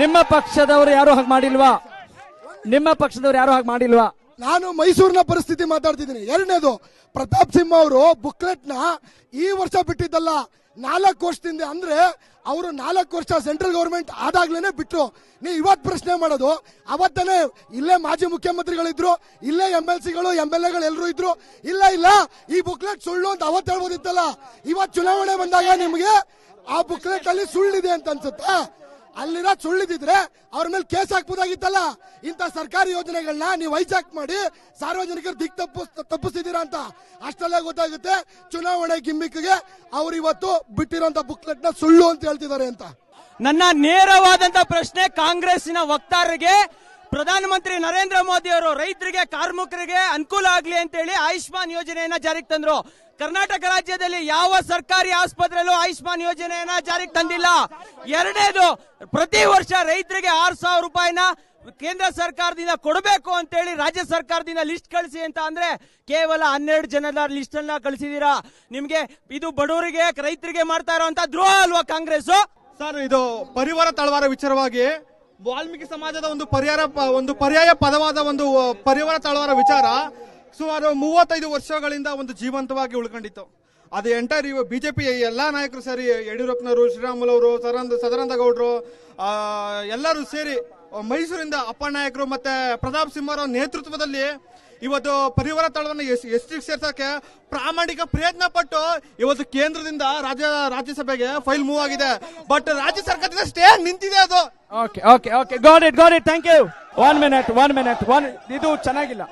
ನಿಮ್ಮ ಪಕ್ಷದವರು ಯಾರು ಹಾಗೆ ಮಾಡಿಲ್ವಾ? ನಿಮ್ಮ ಪಕ್ಷದವರು ಯಾರು ಹಾಗೆ ಮಾಡಿಲ್ವಾ? ನಾನು ಮೈಸೂರಿನ ಪರಿಸ್ಥಿತಿ ಮಾತಾಡ್ತಿದ್ದೀನಿ. ಎರಡನೇದು, ಪ್ರತಾಪ್ ಸಿಂಹ ಅವರು ಬುಕ್ಲೆಟ್ನ ಈ ವರ್ಷ ಬಿಟ್ಟಿದ್ದಲ್ಲ, ನಾಲ್ಕು ವರ್ಷದಿಂದ ಅಂದ್ರೆ ಅವರು ನಾಲ್ಕು ವರ್ಷ ಸೆಂಟ್ರಲ್ ಗೌರ್ಮೆಂಟ್ ಆದಾಗ್ಲೇನೆ ಬಿಟ್ರು. ನೀ ಇವತ್ ಪ್ರಶ್ನೆ ಮಾಡೋದು, ಅವತ್ತನೇ ಇಲ್ಲೇ ಮಾಜಿ ಮುಖ್ಯಮಂತ್ರಿಗಳಿದ್ರು, ಇಲ್ಲೇ ಎಂ ಎಲ್ ಸಿಗಳು ಎಂ ಎಲ್ ಎಗಳು ಎಲ್ಲರೂ ಇದ್ರು. ಇಲ್ಲ ಇಲ್ಲ, ಈ ಬುಕ್ಲೆಟ್ ಸುಳ್ಳು ಅಂತ ಅವತ್ತು ಹೇಳ್ಬೋದಿತ್ತಲ್ಲ. ಇವತ್ ಚುನಾವಣೆ ಬಂದಾಗ ನಿಮಗೆ ಆ ಬುಕ್ಲೆಟ್ ಅಲ್ಲಿ ಸುಳ್ಳಿದೆ ಅಂತ ಅನ್ಸುತ್ತಾ? ಅಲ್ಲಿರೋ ಸುಳ್ಳಿದಿದ್ರೆ ಅವ್ರ ಮೇಲೆ ಕೇಸ್ ಹಾಕ್ಬೋದಾಗಿತ್ತಲ್ಲ? ಇಂಥ ಸರ್ಕಾರಿ ಯೋಜನೆಗಳನ್ನ ನೀವು ಹೈಜಾಕ್ ಮಾಡಿ ಸಾರ್ವಜನಿಕರು ದಿಕ್ ತಪ್ಪು ತಪ್ಪಿಸ್ತಿದ್ದೀರಾ ಅಂತ. ಅಷ್ಟಲ್ಲೇ ಗೊತ್ತಾಗುತ್ತೆ, ಚುನಾವಣೆ ಗಿಮ್ಮಿಕ್ಗೆ ಅವ್ರು ಇವತ್ತು ಬಿಟ್ಟಿರೋಂಥ ಬುಕ್ಲೆಟ್ನ ಸುಳ್ಳು ಅಂತ ಹೇಳ್ತಿದ್ದಾರೆ ಅಂತ. ನನ್ನ ನೇರವಾದಂತ ಪ್ರಶ್ನೆ ಕಾಂಗ್ರೆಸ್ನ ವಕ್ತಾರರಿಗೆ, ಪ್ರಧಾನಮಂತ್ರಿ ನರೇಂದ್ರ ಮೋದಿ ಅವರು ರೈತರಿಗೆ, ಕಾರ್ಮಿಕರಿಗೆ ಅನುಕೂಲ ಆಗ್ಲಿ ಅಂತೇಳಿ ಆಯುಷ್ಮಾನ್ ಯೋಜನೆಯನ್ನ ಜಾರಿಗೆ ತಂದ್ರು. ಕರ್ನಾಟಕ ರಾಜ್ಯದಲ್ಲಿ ಯಾವ ಸರ್ಕಾರಿ ಆಸ್ಪತ್ರೆಯಲ್ಲೂ ಆಯುಷ್ಮಾನ್ ಯೋಜನೆಯನ್ನ ಜಾರಿಗೆ ತಂದಿಲ್ಲ. ಎರಡನೇದು, ಪ್ರತಿ ವರ್ಷ ರೈತರಿಗೆ ಆರು ಸಾವಿರ ರೂಪಾಯಿನ ಕೇಂದ್ರ ಸರ್ಕಾರದಿಂದ ಕೊಡಬೇಕು ಅಂತೇಳಿ ರಾಜ್ಯ ಸರ್ಕಾರದಿಂದ ಲಿಸ್ಟ್ ಕಳಿಸಿ ಅಂತ ಅಂದ್ರೆ ಕೇವಲ ಹನ್ನೆರಡು ಜನದ ಲಿಸ್ಟ್ ಅನ್ನ ಕಳಿಸಿದೀರಾ. ನಿಮ್ಗೆ ಇದು ಬಡವರಿಗೆ, ರೈತರಿಗೆ ಮಾಡ್ತಾ ಇರುವಂತ ದ್ರೋಹ ಅಲ್ವಾ ಕಾಂಗ್ರೆಸ್? ಸರ್, ಇದು ಪರಿವಾರ ತಳವಾರ ವಿಚಾರವಾಗಿ ವಾಲ್ಮೀಕಿ ಸಮಾಜದ ಒಂದು ಪರಿಹಾರ, ಒಂದು ಪರ್ಯಾಯ ಪದವಾದ ಒಂದು ಪರಿವಾರ ತಳವಾರ ವಿಚಾರ ಸುಮಾರು ಮೂವತ್ತೈದು ವರ್ಷಗಳಿಂದ ಒಂದು ಜೀವಂತವಾಗಿ ಉಳ್ಕೊಂಡಿತ್ತು. ಅದು ಎಂಟೈರ್ ಬಿಜೆಪಿ ಎಲ್ಲ ನಾಯಕರು ಸೇರಿ ಯಡಿಯೂರಪ್ಪನವರು ಶ್ರೀರಾಮುಲು ಅವರು ಸದಾನಂದ ಸದಾನಂದ ಗೌಡರು ಎಲ್ಲರೂ ಸೇರಿ ಮೈಸೂರಿಂದ ಅಪ್ಪ ನಾಯಕರು ಮತ್ತೆ ಪ್ರತಾಪ್ ಸಿಂಹರ ನೇತೃತ್ವದಲ್ಲಿ ಇವತ್ತು ಪರಿವಾರ ತಳವನ್ನು ಎಸ್ ಎಸ್ಟಿ ಸೇರ್ಸಕ್ಕೆ ಪ್ರಾಮಾಣಿಕ ಪ್ರಯತ್ನ ಪಟ್ಟು ಇವತ್ತು ಕೇಂದ್ರದಿಂದ ರಾಜ್ಯ, ರಾಜ್ಯಸಭೆಗೆ ಫೈಲ್ ಮೂವ್ ಆಗಿದೆ. ಬಟ್ ರಾಜ್ಯ ಸರ್ಕಾರದಿಂದ ಸ್ಟೇ ನಿಂತಿದೆ ಅದು. Okay okay okay got it got it thank you one minute one minute one ಇದು ಚೆನ್ನಾಗಿಲ್ಲ.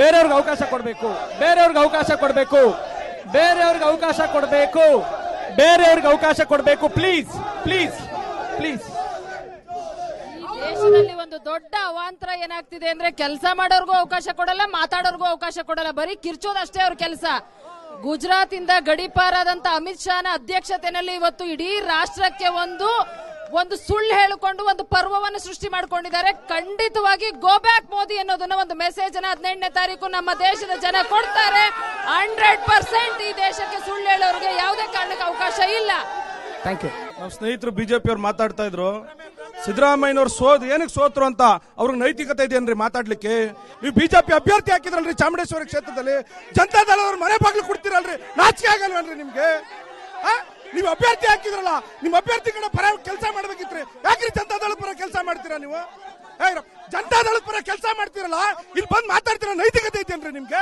ಬೇರೆಯವ್ರಿಗೆ ಅವಕಾಶ ಕೊಡಬೇಕು. ಬೇರೆಯವ್ರಿಗೆ ಅವಕಾಶ ಕೊಡಬೇಕು. ಬೇರೆಯವ್ರಿಗೆ ಅವಕಾಶ ಕೊಡಬೇಕು. ಬೇರೆಯವ್ರಿಗೆ ಅವಕಾಶ ಕೊಡಬೇಕು. ಪ್ಲೀಸ್ ಪ್ಲೀಸ್ ಪ್ಲೀಸ್ ದೇಶದಲ್ಲಿ ಒಂದು ದೊಡ್ಡ ಅವಾಂತರ ಏನಾಗ್ತಿದೆ ಅಂದ್ರೆ ಕೆಲಸ ಮಾಡೋರ್ಗೂ ಅವಕಾಶ ಕೊಡಲ್ಲ, ಮಾತಾಡೋರ್ಗೂ ಅವಕಾಶ ಕೊಡಲ್ಲ. ಬರೀ ಕಿರ್ಚೋದಷ್ಟೇ ಅವ್ರ ಕೆಲಸ. ಗುಜರಾತ್ ಇಂದ ಗಡಿಪಾರಾದಂತ ಅಮಿತ್ ಶಾನ ಅಧ್ಯಕ್ಷತೆಯಲ್ಲಿ ಇವತ್ತು ಇಡೀ ರಾಷ್ಟ್ರಕ್ಕೆ ಒಂದು ಒಂದು ಸುಳ್ಳು ಹೇಳಿಕೊಂಡು ಒಂದು ಪರ್ವವನ್ನು ಸೃಷ್ಟಿ ಮಾಡಿಕೊಂಡಿದ್ದಾರೆ. ಖಂಡಿತವಾಗಿ ಗೋ ಬ್ಯಾಕ್ ಮೋದಿ ಅನ್ನೋದನ್ನ ಒಂದು ಮೆಸೇಜ್ ಅನ್ನ ಹದಿನೆಂಟನೇ ತಾರೀಕು ನಮ್ಮ ದೇಶದ ಜನ ಕೊಡ್ತಾರೆ. ಹಂಡ್ರೆಡ್ ಪರ್ಸೆಂಟ್ ಈ ದೇಶಕ್ಕೆ ಸುಳ್ಳು ಹೇಳೋರಿಗೆ ಯಾವುದೇ ಕಾರಣಕ್ಕೆ ಅವಕಾಶ ಇಲ್ಲ. ಥ್ಯಾಂಕ್ ಯು ನಮ್ಮ ಸ್ನೇಹಿತರು ಬಿಜೆಪಿ ಅವ್ರು ಮಾತಾಡ್ತಾ ಇದ್ರು. ಸಿದ್ದರಾಮಯ್ಯನವ್ರು ಸೋದ್, ಏನಕ್ಕೆ ಸೋತ್ರು ಅಂತ ಅವ್ರಿಗೆ ನೈತಿಕತೆ ಇದೆಯನ್ರಿ ಮಾತಾಡ್ಲಿಕ್ಕೆ? ನೀವು ಬಿಜೆಪಿ ಅಭ್ಯರ್ಥಿ ಹಾಕಿದ್ರಲ್ರಿ ಚಾಮುಂಡೇಶ್ವರಿ ಕ್ಷೇತ್ರದಲ್ಲಿ. ಜನತಾ ಅವ್ರ ಮನೆ ಬಾಗ್ಲು ಕೊಡ್ತೀರಲ್ರಿ. ನಾಚಿಕೆ ಆಗಲ್ವನ್ರಿ ನಿಮ್ಗೆ? ನೀವು ಅಭ್ಯರ್ಥಿ ಹಾಕಿದ್ರಲ್ಲ, ನಿಮ್ಮ ಅಭ್ಯರ್ಥಿ ಕಡೆ ಪರ ಕೆಲಸ ಮಾಡ್ಬೇಕಿತ್ರಿ. ಯಾಕ್ರಿ ಜನತಾ ದಳದ ಪರ ಕೆಲಸ ಮಾಡ್ತೀರಾ ನೀವು? ಜನತಾದಳ ಪರ ಕೆಲಸ ಮಾಡ್ತೀರಲ್ಲ, ಇಲ್ಲಿ ಬಂದು ಮಾತಾಡ್ತೀರ ನೈತಿಕತೆ ಇದೆಯನ್ರಿ ನಿಮ್ಗೆ?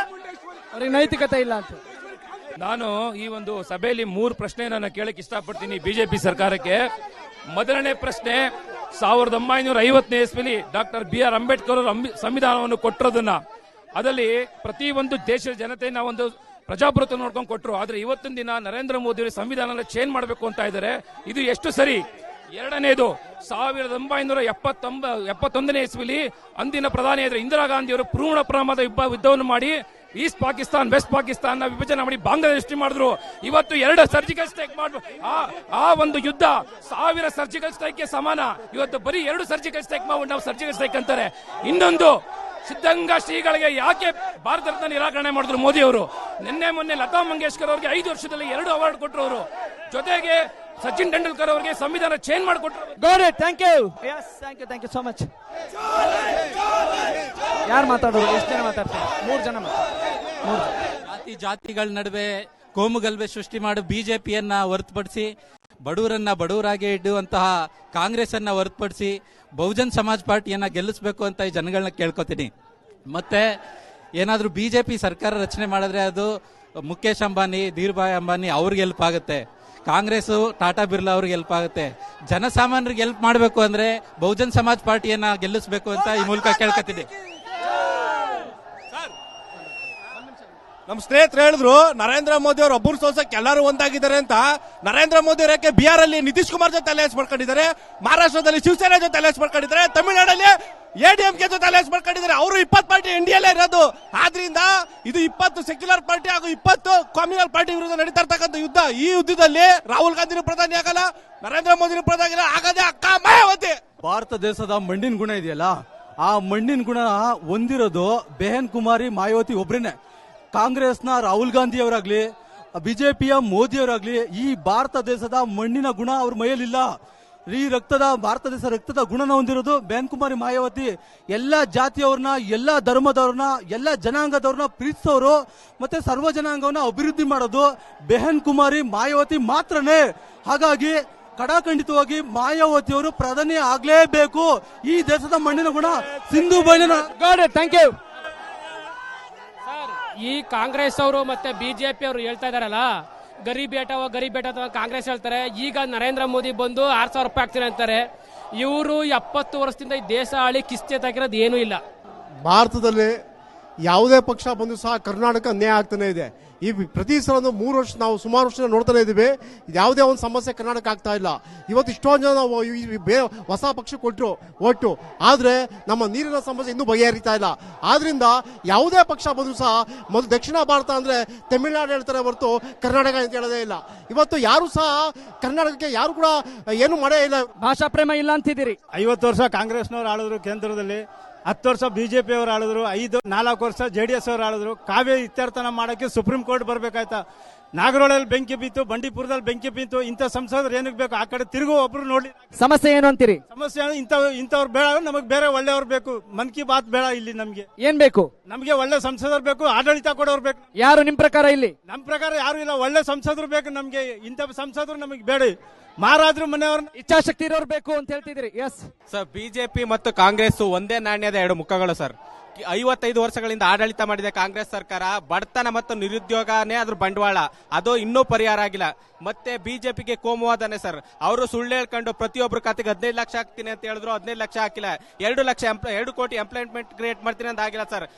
ಅವ್ರಿಗೆ ನೈತಿಕತೆ ಇಲ್ಲ ಅಂತ. ನಾನು ಈ ಒಂದು ಸಭೆಯಲ್ಲಿ ಮೂರು ಪ್ರಶ್ನೆ ನಾನು ಕೇಳಕ್ ಇಷ್ಟಪಡ್ತೀನಿ ಬಿಜೆಪಿ ಸರ್ಕಾರಕ್ಕೆ. ಮೊದಲನೇ ಪ್ರಶ್ನೆ, ಸಾವಿರದ ಒಂಬೈನೂರ ಐವತ್ತನೇ ಇಸ್ವಿಲಿ ಡಾಕ್ಟರ್ ಬಿ ಆರ್ ಅಂಬೇಡ್ಕರ್ ಅವರು ಸಂವಿಧಾನವನ್ನು ಕೊಟ್ಟಿರೋದನ್ನ. ಅದರಲ್ಲಿ ಪ್ರತಿ ಒಂದು ದೇಶದ ಜನತೆ ಒಂದು ಪ್ರಜಾಪ್ರಭುತ್ವ ನೋಡ್ಕೊಂಡು ಕೊಟ್ಟರು ಆದ್ರೆ ಇವತ್ತಿನ ದಿನ ನರೇಂದ್ರ ಮೋದಿ ಸಂವಿಧಾನ ಚೇಂಜ್ ಮಾಡಬೇಕು ಅಂತ ಇದ್ದಾರೆ ಇದು ಎಷ್ಟು ಸರಿ? ಎರಡನೇದು, ಸಾವಿರದ ಒಂಬೈನೂರ ಎಪ್ಪತ್ತೊಂಬ, ಎಪ್ಪತ್ತೊಂದನೇ ಇಸ್ವಿಲಿ ಅಂದಿನ ಪ್ರಧಾನಿ ಇಂದಿರಾ ಗಾಂಧಿ ಅವರು ಪೂರ್ಣ ಪ್ರಮಾಣದ ಯುದ್ಧ ಯುದ್ಧವನ್ನು ಮಾಡಿ ಈಸ್ಟ್ ಪಾಕಿಸ್ತಾನ್, ವೆಸ್ಟ್ ಪಾಕಿಸ್ತಾನ ವಿಭಜನೆ ಮಾಡಿ ಬಾಂಗ್ಲಾದೇಶ್ ಮಾಡಿದ್ರು. ಇವತ್ತು ಎರಡು ಸರ್ಜಿಕಲ್ ಸ್ಟ್ರೈಕ್ ಮಾಡ್ ಆ ಆ ಒಂದು ಯುದ್ಧ ಸಾವಿರ ಸರ್ಜಿಕಲ್ ಸ್ಟ್ರೈಕ್ಗೆ ಸಮಾನ. ಇವತ್ತು ಬರೀ ಎರಡು ಸರ್ಜಿಕಲ್ ಸ್ಟ್ರೈಕ್ ಮಾಡ್ಬಿಟ್ಟು ನಾವು ಸರ್ಜಿಕಲ್ ಸ್ಟ್ರೈಕ್ ಅಂತಾರೆ. ಇನ್ನೊಂದು, ಸಿದ್ಧಗಂಗಾ ಶ್ರೀಗಳಿಗೆ ಯಾಕೆ ಭಾರತ ರತ್ನ ನಿರಾಕರಣೆ ಮಾಡಿದ್ರು ಮೋದಿ ಅವರು ನಿನ್ನೆ ಮೊನ್ನೆ ಲತಾ ಮಂಗೇಶ್ಕರ್ ಅವರಿಗೆ ಐದು ವರ್ಷದಲ್ಲಿ ಎರಡು ಅವಾರ್ಡ್ ಕೊಟ್ಟರು ಅವರು ಜೊತೆಗೆ ಸಚಿನ್ ತೆಂಡೂಲ್ಕರ್ ಅವರಿಗೆ ಸಂವಿಧಾನ ಚೇಂಜ್ ಮಾಡಿಕೊಟ್ರು. Got it thank you yes thank you thank you so much ಯಾರು ಮಾತಾಡೋರು? ಎಷ್ಟು ಜನ ಮಾತಾಡ್ತಾರೆ? ಮೂರು ಜನ. ಮೂರು ಜಾತಿ ಜಾತಿಗಳ ನಡುವೆ ಕೋಮುಗಲಭೆ ಸೃಷ್ಟಿ ಮಾಡಿ ಬಿಜೆಪಿಯನ್ನ ಹೊರತುಪಡಿಸಿ ಬಡವರನ್ನ ಬಡವರಾಗಿ ಇಡುವಂತಹ ಕಾಂಗ್ರೆಸ್ ಅನ್ನ ಹೊರತುಪಡಿಸಿ ಬಹುಜನ್ ಸಮಾಜ್ ಪಾರ್ಟಿಯನ್ನ ಗೆಲ್ಲಿಸಬೇಕು ಅಂತ ಈ ಜನಗಳನ್ನ ಕೇಳ್ಕೊತೀನಿ. ಮತ್ತೆ ಏನಾದ್ರೂ ಬಿಜೆಪಿ ಸರ್ಕಾರ ರಚನೆ ಮಾಡಿದ್ರೆ ಅದು ಮುಖೇಶ್ ಅಂಬಾನಿ ಧೀರ್ಭಾಯ್ ಅಂಬಾನಿ ಅವ್ರಿಗೆ ಹೆಲ್ಪ್ ಆಗುತ್ತೆ. ಕಾಂಗ್ರೆಸ್ ಟಾಟಾ ಬಿರ್ಲಾ ಅವ್ರಿಗೆ ಹೆಲ್ಪ್ ಆಗುತ್ತೆ. ಜನಸಾಮಾನ್ಯರಿಗೆ ಹೆಲ್ಪ್ ಮಾಡಬೇಕು ಅಂದ್ರೆ ಬಹುಜನ್ ಸಮಾಜ್ ಪಾರ್ಟಿಯನ್ನ ಗೆಲ್ಲಿಸಬೇಕು ಅಂತ ಈ ಮೂಲಕ ಕೇಳ್ಕೊತೀನಿ ನಮ್ಮ ಸ್ನೇಹಿತರು ಹೇಳಿದ್ರು, ನರೇಂದ್ರ ಮೋದಿ ಅವರು ಒಬ್ಬರು ಸೋಸಕ್ಕೆ ಎಲ್ಲರೂ ಒಂದಾಗಿದ್ದಾರೆ ಅಂತ. ನರೇಂದ್ರ ಮೋದಿ ಅವರಕ್ಕೆ ಬಿಹಾರ್ ಅಲ್ಲಿ ನಿತೀಶ್ ಕುಮಾರ್ ಜೊತೆ ಅಲಯನ್ಸ್ ಮಾಡ್ಕೊಂಡಿದ್ದಾರೆ. ಮಹಾರಾಷ್ಟ್ರದಲ್ಲಿ ಶಿವಸೇನೆ ಜೊತೆ ಅಲಯನ್ಸ್ ಮಾಡ್ಕೊಂಡಿದ್ದಾರೆ. ತಮಿಳುನಾಡಲ್ಲಿ ಎಡಿಎಂಕೆ ಜೊತೆ ಅಲಯನ್ಸ್ ಮಾಡ್ಕೊಂಡಿದ್ದಾರೆ. ಅವರು ಇಪ್ಪತ್ತು ಪಾರ್ಟಿ ಇಂಡಿಯಲ್ಲೇ ಇರೋದು. ಆದ್ರಿಂದ ಇದು ಇಪ್ಪತ್ತು ಸೆಕ್ಯುಲರ್ ಪಾರ್ಟಿ ಹಾಗೂ ಇಪ್ಪತ್ತು ಕಾಮ್ಯುನಲ್ ಪಾರ್ಟಿ ವಿರುದ್ಧ ನಡೀತಾ ಇರ್ತಕ್ಕಂಥ ಯುದ್ಧ. ಈ ಯುದ್ಧದಲ್ಲಿ ರಾಹುಲ್ ಗಾಂಧಿನೂ ಪ್ರಧಾನಿ ಆಗಲ್ಲ, ನರೇಂದ್ರ ಮೋದಿ ಪ್ರಧಾನಿ ಆಗದೆ ಅಕ್ಕ ಮಾಯಾವತಿ! ಭಾರತ ದೇಶದ ಮಣ್ಣಿನ ಗುಣ ಇದೆಯಲ್ಲ? ಆ ಮಣ್ಣಿನ ಗುಣ ಹೊಂದಿರೋದು ಬೆಹನ್ ಕುಮಾರಿ ಮಾಯಾವತಿ ಒಬ್ರೇನೆ. ಕಾಂಗ್ರೆಸ್ನ ರಾಹುಲ್ ಗಾಂಧಿ ಅವರಾಗ್ಲಿ ಬಿಜೆಪಿಯ ಮೋದಿ ಅವರಾಗ್ಲಿ ಈ ಭಾರತ ದೇಶದ ಮಣ್ಣಿನ ಗುಣ ಅವ್ರ ಮೈಯಲ್ಲಿಲ್ಲ. ಈ ರಕ್ತದ, ಭಾರತ ದೇಶ ರಕ್ತದ ಗುಣನ ಹೊಂದಿರೋದು ಬೇನ್ ಕುಮಾರಿ ಮಾಯಾವತಿ. ಎಲ್ಲ ಜಾತಿಯವ್ರನ್ನ, ಎಲ್ಲ ಧರ್ಮದವ್ರನ್ನ, ಎಲ್ಲ ಜನಾಂಗದವ್ರನ್ನ ಪ್ರೀತಿಸೋರು, ಮತ್ತೆ ಸರ್ವ ಜನಾಂಗವನ್ನ ಅಭಿವೃದ್ಧಿ ಮಾಡೋದು ಬೆಹನ್ ಕುಮಾರಿ ಮಾಯಾವತಿ ಮಾತ್ರನೇ. ಹಾಗಾಗಿ ಕಡಾಖಂಡಿತವಾಗಿ ಮಾಯಾವತಿಯವರು ಪ್ರಧಾನಿ ಆಗ್ಲೇಬೇಕು. ಈ ದೇಶದ ಮಣ್ಣಿನ ಗುಣ ಸಿಂಧು ಬಯಲಿನ ಥ್ಯಾಂಕ್ ಯು ಈ ಕಾಂಗ್ರೆಸ್ ಅವರು ಮತ್ತೆ ಬಿಜೆಪಿ ಅವರು ಹೇಳ್ತಾ ಇದಾರಲ್ಲ ಗರೀಬ್ ಬೇಟವ ಗರೀಬ್ ಬೇಟ ಕಾಂಗ್ರೆಸ್ ಹೇಳ್ತಾರೆ. ಈಗ ನರೇಂದ್ರ ಮೋದಿ ಬಂದು ಆರ್ ಸಾವಿರ ರೂಪಾಯಿ ಹಾಕ್ತೀನಿ ಅಂತಾರೆ. ಇವರು ಎಪ್ಪತ್ತು ವರ್ಷದಿಂದ ಈ ದೇಶ ಆಳಿ ಕಿಸ್ತೆ ತಾಕಿರೋದು ಏನೂ ಇಲ್ಲ. ಭಾರತದಲ್ಲಿ ಯಾವುದೇ ಪಕ್ಷ ಬಂದು ಸಹ ಕರ್ನಾಟಕ ಅನ್ಯಾಯ ಆಗ್ತಾನೆ ಇದೆ. ಈ ಪ್ರತಿ ಸಲ ಮೂರು ವರ್ಷ ನಾವು ಸುಮಾರು ವರ್ಷ ನೋಡ್ತಾನೆ ಇದ್ದೀವಿ. ಯಾವುದೇ ಒಂದು ಸಮಸ್ಯೆ ಕರ್ನಾಟಕ ಆಗ್ತಾ ಇಲ್ಲ. ಇವತ್ತು ಇಷ್ಟೊಂದು ಜನ ನಾವು ಬೇ ಹೊಸ ಪಕ್ಷ ಕೊಟ್ಟರು ಒಟ್ಟು. ಆದರೆ ನಮ್ಮ ನೀರಿನ ಸಮಸ್ಯೆ ಇನ್ನೂ ಬಗೆಹರಿತಾ ಇಲ್ಲ. ಆದ್ರಿಂದ ಯಾವುದೇ ಪಕ್ಷ ಬಂದರೂ ಸಹ ಮೊದಲು ದಕ್ಷಿಣ ಭಾರತ ಅಂದರೆ ತಮಿಳುನಾಡು ಹೇಳ್ತಾರೆ ಹೊರತು ಕರ್ನಾಟಕ ಅಂತ ಹೇಳೋದೇ ಇಲ್ಲ. ಇವತ್ತು ಯಾರು ಸಹ ಕರ್ನಾಟಕಕ್ಕೆ ಯಾರು ಕೂಡ ಏನು ಮಾಡೇ ಇಲ್ಲ. ಭಾಷಾ ಪ್ರೇಮ ಇಲ್ಲ ಅಂತಿದ್ದೀರಿ. ಐವತ್ತು ವರ್ಷ ಕಾಂಗ್ರೆಸ್ನವ್ರು ಆಳಿದ್ರು ಕೇಂದ್ರದಲ್ಲಿ. ಹತ್ತು ವರ್ಷ ಬಿಜೆಪಿ ಅವರು ಆಳಿದ್ರು, ಐದು, ನಾಲ್ಕು ವರ್ಷ ಜೆ ಡಿ ಎಸ್ ಅವರು ಆಳಿದ್ರು ಕಾವ್ಯ ಇತ್ಯರ್ಥನ ಮಾಡೋಕ್ಕೆ ಸುಪ್ರೀಂ ಕೋರ್ಟ್ ಬರ್ಬೇಕಾಯ್ತಾ? ನಾಗರೋಳಲ್ಲಿ ಬೆಂಕಿ ಬಿತ್ತು ಬಂಡೀಪುರದಲ್ಲಿ ಬೆಂಕಿ ಬಿತ್ತು ಇಂಥ ಸಂಸದರು ಏನಕ್ಕೆ ಬೇಕು? ಆ ಕಡೆ ತಿರುಗು ಒಬ್ರು ನೋಡಿ ಸಮಸ್ಯೆ ಏನು ಅಂತೀರಿ? ಸಮಸ್ಯೆ ಇಂಥ ಇಂಥವ್ರು ಬೇಡ ನಮಗೆ ಬೇರೆ ಒಳ್ಳೆಯವ್ರು ಬೇಕು. ಮನ್ ಕಿ ಬಾತ್ ಬೇಡ ಇಲ್ಲಿ ನಮಗೆ. ಏನ್ ಬೇಕು? ನಮಗೆ ಒಳ್ಳೆ ಸಂಸದರು ಬೇಕು ಆಡಳಿತ ಕೊಡೋರು ಬೇಕು. ಯಾರು ನಿಮ್ ಪ್ರಕಾರ ಇಲ್ಲಿ? ನಮ್ಮ ಪ್ರಕಾರ ಯಾರು ಇಲ್ಲ ಒಳ್ಳೆ ಸಂಸದರು ಬೇಕು ನಮಗೆ. ಇಂಥ ಸಂಸದರು ನಮಗೆ ಬೇಡ. ಮಹಾರಾಜರು ಮನೆಯವ್ರನ್ನ ಇಚ್ಛಾಶಕ್ತಿ ಇರೋರು ಬೇಕು ಅಂತ ಹೇಳ್ತಿದ್ರಿ ಎಸ್ ಸರ್ ಬಿಜೆಪಿ ಮತ್ತು ಕಾಂಗ್ರೆಸ್ ಒಂದೇ ನಾಣ್ಯದ ಎರಡು ಮುಖಗಳು ಸರ್. ಐವತ್ತೈದು ವರ್ಷಗಳಿಂದ ಆಡಳಿತ ಮಾಡಿದೆ ಕಾಂಗ್ರೆಸ್ ಸರ್ಕಾರ ಬಡತನ ಮತ್ತು ನಿರುದ್ಯೋಗನೇ ಅದ್ರ ಬಂಡವಾಳ. ಅದು ಇನ್ನೂ ಪರಿಹಾರ ಆಗಿಲ್ಲ. ಮತ್ತೆ ಬಿಜೆಪಿಗೆ ಕೋಮುವಾದನೆ ಸರ್. ಅವರು ಸುಳ್ಳು ಹೇಳ್ಕೊಂಡು ಪ್ರತಿಯೊಬ್ಬರ ಖಾತೆಗೆ ಹದಿನೈದು ಲಕ್ಷ ಹಾಕ್ತೀನಿ ಅಂತ ಹೇಳಿದ್ರು ಹದಿನೈದು ಲಕ್ಷ ಹಾಕಿಲ್ಲ. ಎರಡು ಲಕ್ಷ ಎಂಪ್ಲ- ಎರಡು ಕೋಟಿ ಎಂಪ್ಲಾಯ್ಮೆಂಟ್ ಕ್ರಿಯೇಟ್ ಮಾಡ್ತೀನಿ ಅಂತ ಆಗಿಲ್ಲ ಸರ್.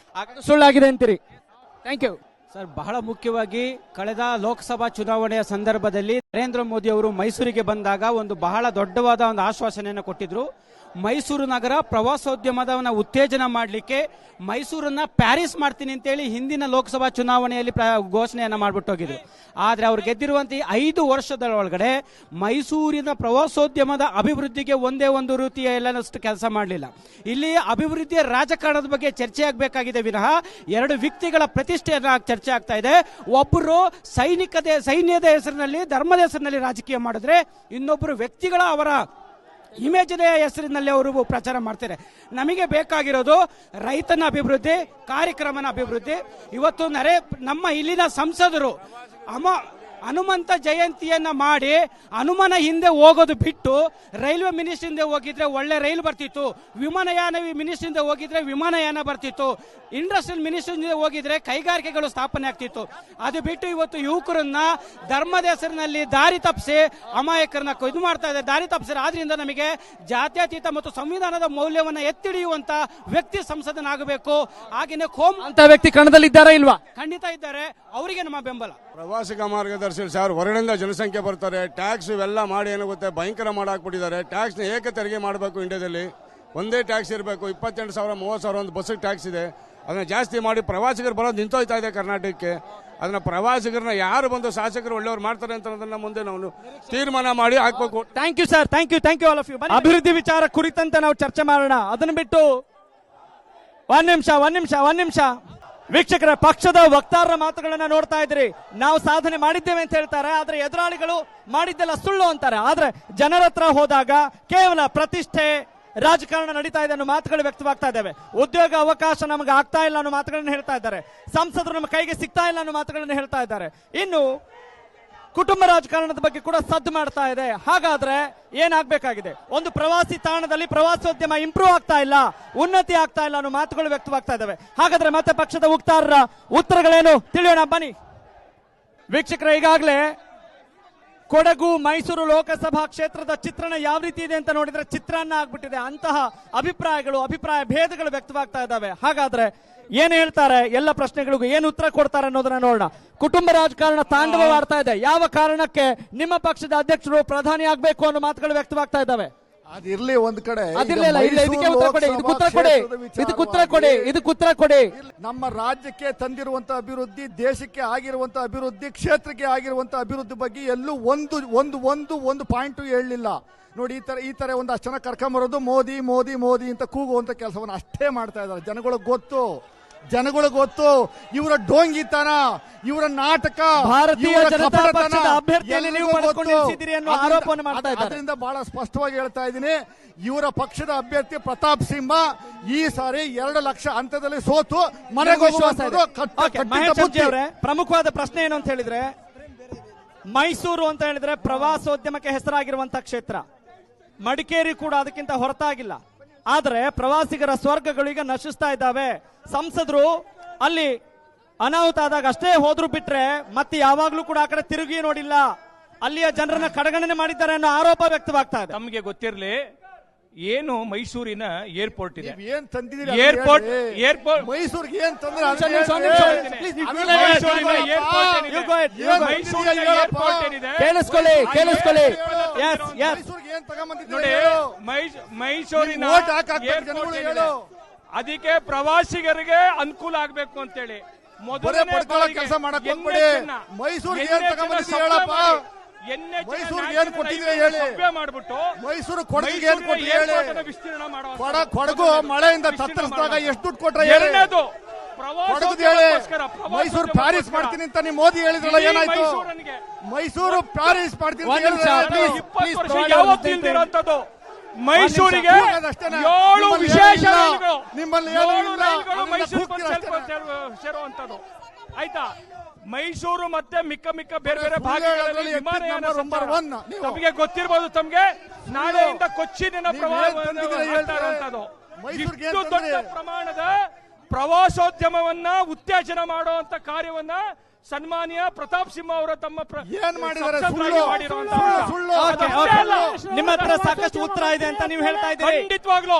ಸುಳ್ಳಾಗಿದೆ ಅಂತೀರಿ. ಥ್ಯಾಂಕ್ ಯು ಸರ್ ಬಹಳ ಮುಖ್ಯವಾಗಿ ಕಳೆದ ಲೋಕಸಭಾ ಚುನಾವಣೆಯ ಸಂದರ್ಭದಲ್ಲಿ ನರೇಂದ್ರ ಮೋದಿ ಅವರು ಮೈಸೂರಿಗೆ ಬಂದಾಗ ಒಂದು ಬಹಳ ದೊಡ್ಡವಾದ ಒಂದು ಆಶ್ವಾಸನೆಯನ್ನು ಕೊಟ್ಟಿದ್ರು. ಮೈಸೂರು ನಗರ ಪ್ರವಾಸೋದ್ಯಮದವನ್ನ ಉತ್ತೇಜನ ಮಾಡಲಿಕ್ಕೆ ಮೈಸೂರನ್ನ ಪ್ಯಾರಿಸ್ ಮಾಡ್ತೀನಿ ಅಂತೇಳಿ ಹಿಂದಿನ ಲೋಕಸಭಾ ಚುನಾವಣೆಯಲ್ಲಿ ಘೋಷಣೆಯನ್ನ ಮಾಡ್ಬಿಟ್ಟೋಗಿದ್ರು ಆದರೆ ಅವ್ರು ಗೆದ್ದಿರುವಂತ ಈ ಐದು ವರ್ಷದ ಒಳಗಡೆ ಮೈಸೂರಿನ ಪ್ರವಾಸೋದ್ಯಮದ ಅಭಿವೃದ್ಧಿಗೆ ಒಂದೇ ಒಂದು ರೀತಿಯ ಎಲ್ಲನಷ್ಟು ಕೆಲಸ ಮಾಡಲಿಲ್ಲ. ಇಲ್ಲಿ ಅಭಿವೃದ್ಧಿಯ ರಾಜಕಾರಣದ ಬಗ್ಗೆ ಚರ್ಚೆ ಆಗಬೇಕಾಗಿದೆ ವಿನಃ ಎರಡು ವ್ಯಕ್ತಿಗಳ ಪ್ರತಿಷ್ಠೆಯನ್ನು ಚರ್ಚೆ ಆಗ್ತಾ ಇದೆ. ಒಬ್ಬರು ಸೈನಿಕದ, ಸೈನ್ಯದ ಹೆಸರಿನಲ್ಲಿ, ಧರ್ಮದ ಹೆಸರಿನಲ್ಲಿ ರಾಜಕೀಯ ಮಾಡಿದ್ರೆ ಇನ್ನೊಬ್ಬರು ವ್ಯಕ್ತಿಗಳ ಅವರ ಇಮೇಜಿನ ಹೆಸರಿನಲ್ಲಿ ಅವರು ಪ್ರಚಾರ ಮಾಡ್ತಾರೆ. ನಮಗೆ ಬೇಕಾಗಿರೋದು ರೈತನ ಅಭಿವೃದ್ಧಿ, ಕಾರ್ಯಕ್ರಮನ ಅಭಿವೃದ್ಧಿ. ಇವತ್ತು ನರೇ, ನಮ್ಮ ಇಲ್ಲಿನ ಸಂಸದರು ಅಮ ಹನುಮಂತ ಜಯಂತಿಯನ್ನ ಮಾಡಿ ಹನುಮನ ಹಿಂದೆ ಹೋಗೋದು ಬಿಟ್ಟು ರೈಲ್ವೆ ಮಿನಿಸ್ಟ್ರಿ ಹಿಂದೆ ಹೋಗಿದ್ರೆ ಒಳ್ಳೆ ರೈಲು ಬರ್ತಿತ್ತು ವಿಮಾನಯಾನ ಮಿನಿಸ್ಟ್ರಿ ಹಿಂದೆ ಹೋಗಿದ್ರೆ ವಿಮಾನಯಾನ ಬರ್ತಿತ್ತು ಇಂಡಸ್ಟ್ರಿಯಲ್ ಮಿನಿಸ್ಟ್ರಿ ಹಿಂದೆ ಹೋಗಿದ್ರೆ ಕೈಗಾರಿಕೆಗಳು ಸ್ಥಾಪನೆ ಆಗ್ತಿತ್ತು. ಅದು ಬಿಟ್ಟು ಇವತ್ತು ಯುವಕರನ್ನ ಧರ್ಮದ ಹೆಸರಿನಲ್ಲಿ ದಾರಿ ತಪ್ಪಿಸಿ ಅಮಾಯಕರನ್ನ ಇದು ಮಾಡ್ತಾ ಇದೆ ದಾರಿ ತಪ್ಪಿಸಿದ್ರೆ ಆದ್ರಿಂದ ನಮಗೆ ಜಾತ್ಯತೀತ ಮತ್ತು ಸಂವಿಧಾನದ ಮೌಲ್ಯವನ್ನ ಎತ್ತಿಡಿಯುವಂತ ವ್ಯಕ್ತಿ ಸಂಸದನಾಗಬೇಕು. ಹಾಗೇನೆ ಕೋಮ್ ಅಂತ ವ್ಯಕ್ತಿ ಕಣದಲ್ಲಿದ್ದಾರಾ ಇಲ್ವಾ? ಖಂಡಿತ ಇದ್ದಾರೆ. ಅವರಿಗೆ ನಮ್ಮ ಬೆಂಬಲ. ಪ್ರವಾಸಿಗ ಮಾರ್ಗದರ್ಶಿ ಸರ್ ಹೊರಗಡೆಯಿಂದ ಜನಸಂಖ್ಯೆ ಬರ್ತಾರೆ. ಟ್ಯಾಕ್ಸ್ ಇವೆಲ್ಲ ಮಾಡಿ ಏನಾಗುತ್ತೆ ಭಯಂಕರ ಮಾಡಾಕ್ಬಿಟ್ಟಿದ್ದಾರೆ. ಟ್ಯಾಕ್ಸ್ನ ಏಕೆ ತೆರಿಗೆ ಮಾಡಬೇಕು ಇಂಡಿಯಾದಲ್ಲಿ ಒಂದೇ ಟ್ಯಾಕ್ಸ್ ಇರಬೇಕು. ಇಪ್ಪತ್ತೆಂಟು ಸಾವಿರ ಮೂವತ್ತು ಸಾವಿರ ಒಂದು ಬಸ್ಸಿಗೆ ಟ್ಯಾಕ್ಸ್ ಇದೆ. ಅದನ್ನ ಜಾಸ್ತಿ ಮಾಡಿ ಪ್ರವಾಸಿಗರು ಬರೋದು ನಿಂತೋಯ್ತಾ ಇದೆ ಕರ್ನಾಟಕಕ್ಕೆ. ಅದನ್ನ ಪ್ರವಾಸಿಗರನ್ನ ಯಾರು ಬಂದು ಶಾಸಕರು ಒಳ್ಳೆಯವ್ರು ಮಾಡ್ತಾರೆ ಅಂತ ಅನ್ನೋದನ್ನ ಮುಂದೆ ನಾವು ತೀರ್ಮಾನ ಮಾಡಿ ಹಾಕಬೇಕು. Thank you sir thank you thank you all of you ಅಭಿವೃದ್ಧಿ ವಿಚಾರ ಕುರಿತಂತೆ ನಾವು ಚರ್ಚೆ ಮಾಡೋಣ. ಅದನ್ನು ಬಿಟ್ಟು ಒಂದ್ ನಿಮಿಷ ಒಂದ್ ನಿಮಿಷ ಒಂದ್ ನಿಮಿಷ. ವೀಕ್ಷಕರ, ಪಕ್ಷದ ವಕ್ತಾರರ ಮಾತುಗಳನ್ನ ನೋಡ್ತಾ ಇದ್ರಿ ನಾವು ಸಾಧನೆ ಮಾಡಿದ್ದೇವೆ ಅಂತ ಹೇಳ್ತಾರೆ, ಆದ್ರೆ ಎದುರಾಳಿಗಳು ಮಾಡಿದ್ದೆಲ್ಲ ಸುಳ್ಳು ಅಂತಾರೆ. ಆದ್ರೆ ಜನರ ಹತ್ರ ಹೋದಾಗ ಕೇವಲ ಪ್ರತಿಷ್ಠೆ, ರಾಜಕಾರಣ ನಡೀತಾ ಇದೆ ಅನ್ನೋ ಮಾತುಗಳು ವ್ಯಕ್ತವಾಗ್ತಾ ಇದ್ದಾವೆ. ಉದ್ಯೋಗ ಅವಕಾಶ ನಮಗೆ ಆಗ್ತಾ ಇಲ್ಲ ಅನ್ನೋ ಮಾತುಗಳನ್ನು ಹೇಳ್ತಾ ಇದ್ದಾರೆ. ಸಂಸದರು ನಮ್ಮ ಕೈಗೆ ಸಿಗ್ತಾ ಇಲ್ಲ ಅನ್ನೋ ಮಾತುಗಳನ್ನು ಹೇಳ್ತಾ ಇದ್ದಾರೆ. ಇನ್ನು ಕುಟುಂಬ ರಾಜಕಾರಣದ ಬಗ್ಗೆ ಕೂಡ ಸದ್ದು ಮಾಡ್ತಾ ಇದೆ. ಹಾಗಾದ್ರೆ ಏನಾಗಬೇಕಾಗಿದೆ? ಒಂದು ಪ್ರವಾಸಿ ತಾಣದಲ್ಲಿ ಪ್ರವಾಸೋದ್ಯಮ ಇಂಪ್ರೂವ್ ಆಗ್ತಾ ಇಲ್ಲ, ಉನ್ನತಿ ಆಗ್ತಾ ಇಲ್ಲ ಅನ್ನೋ ಮಾತುಗಳು ವ್ಯಕ್ತವಾಗ್ತಾ ಇದಾವೆ ಹಾಗಾದ್ರೆ ಮತ್ತೆ ಪಕ್ಷದ ಉಕ್ತಾರರ ಉತ್ತರಗಳೇನು? ತಿಳಿಯೋಣ, ಬನ್ನಿ. ವೀಕ್ಷಕರ, ಈಗಾಗಲೇ ಕೊಡಗು ಮೈಸೂರು ಲೋಕಸಭಾ ಕ್ಷೇತ್ರದ ಚಿತ್ರಣ ಯಾವ ರೀತಿ ಇದೆ ಅಂತ ನೋಡಿದ್ರೆ ಚಿತ್ರಾನ್ನ ಆಗ್ಬಿಟ್ಟಿದೆ. ಅಂತಹ ಅಭಿಪ್ರಾಯಗಳು, ಅಭಿಪ್ರಾಯ ಭೇದಗಳು ವ್ಯಕ್ತವಾಗ್ತಾ ಇದ್ದಾವೆ. ಹಾಗಾದ್ರೆ ಏನ್ ಹೇಳ್ತಾರೆ? ಎಲ್ಲ ಪ್ರಶ್ನೆಗಳಿಗೂ ಏನು ಉತ್ತರ ಕೊಡ್ತಾರೆ ಅನ್ನೋದನ್ನ ನೋಡೋಣ. ಕುಟುಂಬ ರಾಜಕಾರಣ ತಾಂಡವವಾಡ್ತಾ ಇದೆ. ಯಾವ ಕಾರಣಕ್ಕೆ ನಿಮ್ಮ ಪಕ್ಷದ ಅಧ್ಯಕ್ಷರು ಪ್ರಧಾನಿ ಆಗ್ಬೇಕು ಅನ್ನೋ ಮಾತುಗಳು ವ್ಯಕ್ತವಾಗ್ತಾ ಇದ್ದಾವೆ? ಅದಿರ್ಲಿ ಒಂದ್ ಕಡೆ. ಅದಿರ್ಲಿಲ್ಲ ಇಲ್ಲ ಇದಕ್ಕೆ ಉತ್ತರ ಕೊಡಿ ಇದಕ್ಕೆ ಉತ್ತರ ಕೊಡಿ ಇದಕ್ಕೆ ಉತ್ತರ ಕೊಡಿ ಇದಕ್ಕೆ ಉತ್ತರ ಕೊಡಿ. ನಮ್ಮ ರಾಜ್ಯಕ್ಕೆ ತಂದಿರುವಂತ ಅಭಿವೃದ್ಧಿ ದೇಶಕ್ಕೆ ಆಗಿರುವಂತ ಅಭಿವೃದ್ಧಿ ಕ್ಷೇತ್ರಕ್ಕೆ ಆಗಿರುವಂತ ಅಭಿವೃದ್ಧಿ ಬಗ್ಗೆ ಎಲ್ಲೂ ಒಂದು ಒಂದು ಒಂದು ಒಂದು ಪಾಯಿಂಟ್ ಹೇಳಲಿಲ್ಲ. ನೋಡಿ ಈ ತರ ಈ ತರ ಒಂದು ಅಷ್ಟು ಜನ ಕರ್ಕೊಂಬರೋದು ಮೋದಿ ಮೋದಿ ಮೋದಿ ಅಂತ ಕೂಗುವಂತ ಕೆಲಸವನ್ನು ಅಷ್ಟೇ ಮಾಡ್ತಾ ಇದ್ದಾರೆ. ಜನಗಳಿಗೆ ಗೊತ್ತು. ಜನಗಳಿಗೆ ಗೊತ್ತು ಇವರ ಡೋಂಗಿತನ ಇವರ ನಾಟಕ ಭಾರತೀಯ ಜನತಾ ಪಕ್ಷದ ನೀವು ಅನ್ನೋ ಅದ್ರಿಂದ- ಆರೋಪವನ್ನು ಮಾಡ್ತಾ ಇದ್ದಾರೆ. ಅದರಿಂದ ಬಹಳ ಸ್ಪಷ್ಟವಾಗಿ ಹೇಳ್ತಾ ಇದ್ದೀನಿ ಇವರ ಪಕ್ಷದ ಅಭ್ಯರ್ಥಿ ಪ್ರತಾಪ್ ಸಿಂಹ ಈ ಸಾರಿ ಎರಡು ಲಕ್ಷ ಹಂತದಲ್ಲಿ ಸೋತು ಮನೆಗೆ. ಪ್ರಮುಖವಾದ ಪ್ರಶ್ನೆ ಏನು ಅಂತ ಹೇಳಿದ್ರೆ ಮೈಸೂರು ಅಂತ ಹೇಳಿದ್ರೆ ಪ್ರವಾಸೋದ್ಯಮಕ್ಕೆ ಹೆಸರಾಗಿರುವಂತ ಕ್ಷೇತ್ರ ಮಡಿಕೇರಿ ಕೂಡ ಅದಕ್ಕಿಂತ ಹೊರತಾಗಿಲ್ಲ ಆದ್ರೆ ಪ್ರವಾಸಿಗರ ಸ್ವರ್ಗಗಳು ಈಗ ನಶಿಸ್ತಾ ಇದ್ದಾವೆ ಸಂಸದರು ಅಲ್ಲಿ ಅನಾಹುತ ಆದಾಗ ಅಷ್ಟೇ ಹೋದ್ರು ಬಿಟ್ರೆ ಮತ್ತೆ ಯಾವಾಗ್ಲೂ ಕೂಡ ಆ ಕಡೆ ತಿರುಗಿ ನೋಡಿಲ್ಲ ಅಲ್ಲಿಯ ಜನರನ್ನ ಕಡೆಗಣನೆ ಮಾಡಿದ್ದಾರೆ ಅನ್ನೋ ಆರೋಪ ವ್ಯಕ್ತವಾಗ್ತಾ ಇದೆ ತಮಗೆ ಗೊತ್ತಿರಲಿ ಏನು ಮೈಸೂರಿನ ಏರ್ಪೋರ್ಟ್ ಇದೆ ಏನ್ ತಂದಿದ್ದೀರಿ ಏರ್ಪೋರ್ಟ್ ಏರ್ಪೋರ್ಟ್ ಮೈಸೂರಿಗೆ ಏನ್ ತಂದ್ರೆ ಮೈಸೂರಿನ ಏರ್ಪೋರ್ಟ್ ಏನಿದೆ? ಕೇಳಿಸ್ಕೊಳ್ಳಿ ಕೇಳಿಸ್ಕೊಳ್ಳಿ ಎಸ್ ಏನ್ ತಗೊಂಬಂದಿದ್ದೀರಿ ನೋಡಿ ಹೇಳು. ಮೈಸ್- ಮೈಸೂರಿನ ಜನಗಳು ಏನಿದೆ? ಹೇಳು. ಅದಕ್ಕೆ ಪ್ರವಾಸಿಗರಿಗೆ ಅನುಕೂಲ ಆಗ್ಬೇಕು ಅಂತೇಳಿ ಬರೇ ಮೊದಲನೇ ಪಡ್ಕೊಳ್ಳೋ ಬಾರಿಗೆ ಕೆಲಸ ಮಾಡಕ್ ಎಣ್ಣೆ ಹೋಗ್ಬೇಡಿ. ಚೆನ್ನ- ಮೈಸೂರಿಗೆ ಎಣ್ಣೆ ಏನ್ ಚೆನ್ನ ತಗೊಂಬಂದಿದ್ದೀರಿ ಸಪ್ಲೈ ಹೇಳಪ್ಪ. ಮಾಡಿ, ಎಣ್ಣೆ ಚೆನ್ನ ಮೈಸೂರಿಗೆ ಏನ್ ಕೊಟ್ಟಿದ್ದೀರಿ highway ಹೇಳಿ. ಸಪ್ಲೈ ಮಾಡ್ಬಿಟ್ಟು ಮೈಸೂರು ಕೊಡಗಿಗೆ ಏನ್ ಮೈಸೂರಿನ ಕೊಟ್ರಿ ಹೇಳಿ airport ಅನ್ನ ವಿಸ್ತೀರ್ಣ ಕೊಡ ಕೊಡಗು ಮಳೆಯಿಂದ ತತ್ತರಿಸಿದಾಗ ಎಷ್ಟು ದುಡ್ಡು ಕೊಟ್ರೆ ಹೇಳಿ ಎರಡನೇದು ಮೈಸೂರು. ಪ್ಯಾರಿಸ್ ಮಾಡ್ತೀನಿ ಅಂತ ನೀವು ಮೋದಿ ಹೇಳಿದ್ರಲ್ಲ ಏನಾಯ್ತು? ಮೈಸೂರು ಪ್ಯಾರಿಸ್ ಮಾಡ್ತೀನಿ ಅಂತ ಹೇಳಿದ್ರಲ್ಲ, please, ಇಪ್ಪತ್ತು please, ವರ್ಷ provided ಯಾವತ್ತೂ ಮೈಸೂರಿಗೆ? ಏಳು ವಿಶೇಷ ನಿಮ್ಮಲ್ಲಿ ಸೇರುವಂಥದ್ದು. ಆಯ್ತಾ? ಮೈಸೂರು ಮತ್ತೆ ಮಿಕ್ಕ ಮಿಕ್ಕ ಬೇರೆ ಬೇರೆ ಭಾಗಗಳಲ್ಲಿ ವಿಮಾನಯಾನ. ತಮಗೆ ಗೊತ್ತಿರಬಹುದು ತಮಗೆ. ನಾಳೆಯಿಂದ ಕೊಚ್ಚಿನ ಪ್ರವಾಹ ಹೇಳ್ತಾರೆ? ಇಷ್ಟು ದೊಡ್ಡ ಪ್ರಮಾಣದ ಪ್ರವಾಸೋದ್ಯಮವನ್ನ ಉತ್ತೇಜನ ಮಾಡುವಂತ ಕಾರ್ಯವನ್ನ ಸನ್ಮಾನ್ಯ ಪ್ರತಾಪ್ ಸಿಂಹ ಅವರ ತಮ್ಮ ಏನ್ ಮಾಡಿದ್ದಾರೆ? ನಿಮ್ಮ ಹತ್ರ ಸಾಕಷ್ಟು ಉತ್ತರ ಇದೆ ಅಂತ ನೀವು ಹೇಳ್ತಾ ಇದ್ದೀರಿ. ಖಂಡಿತವಾಗ್ಲು.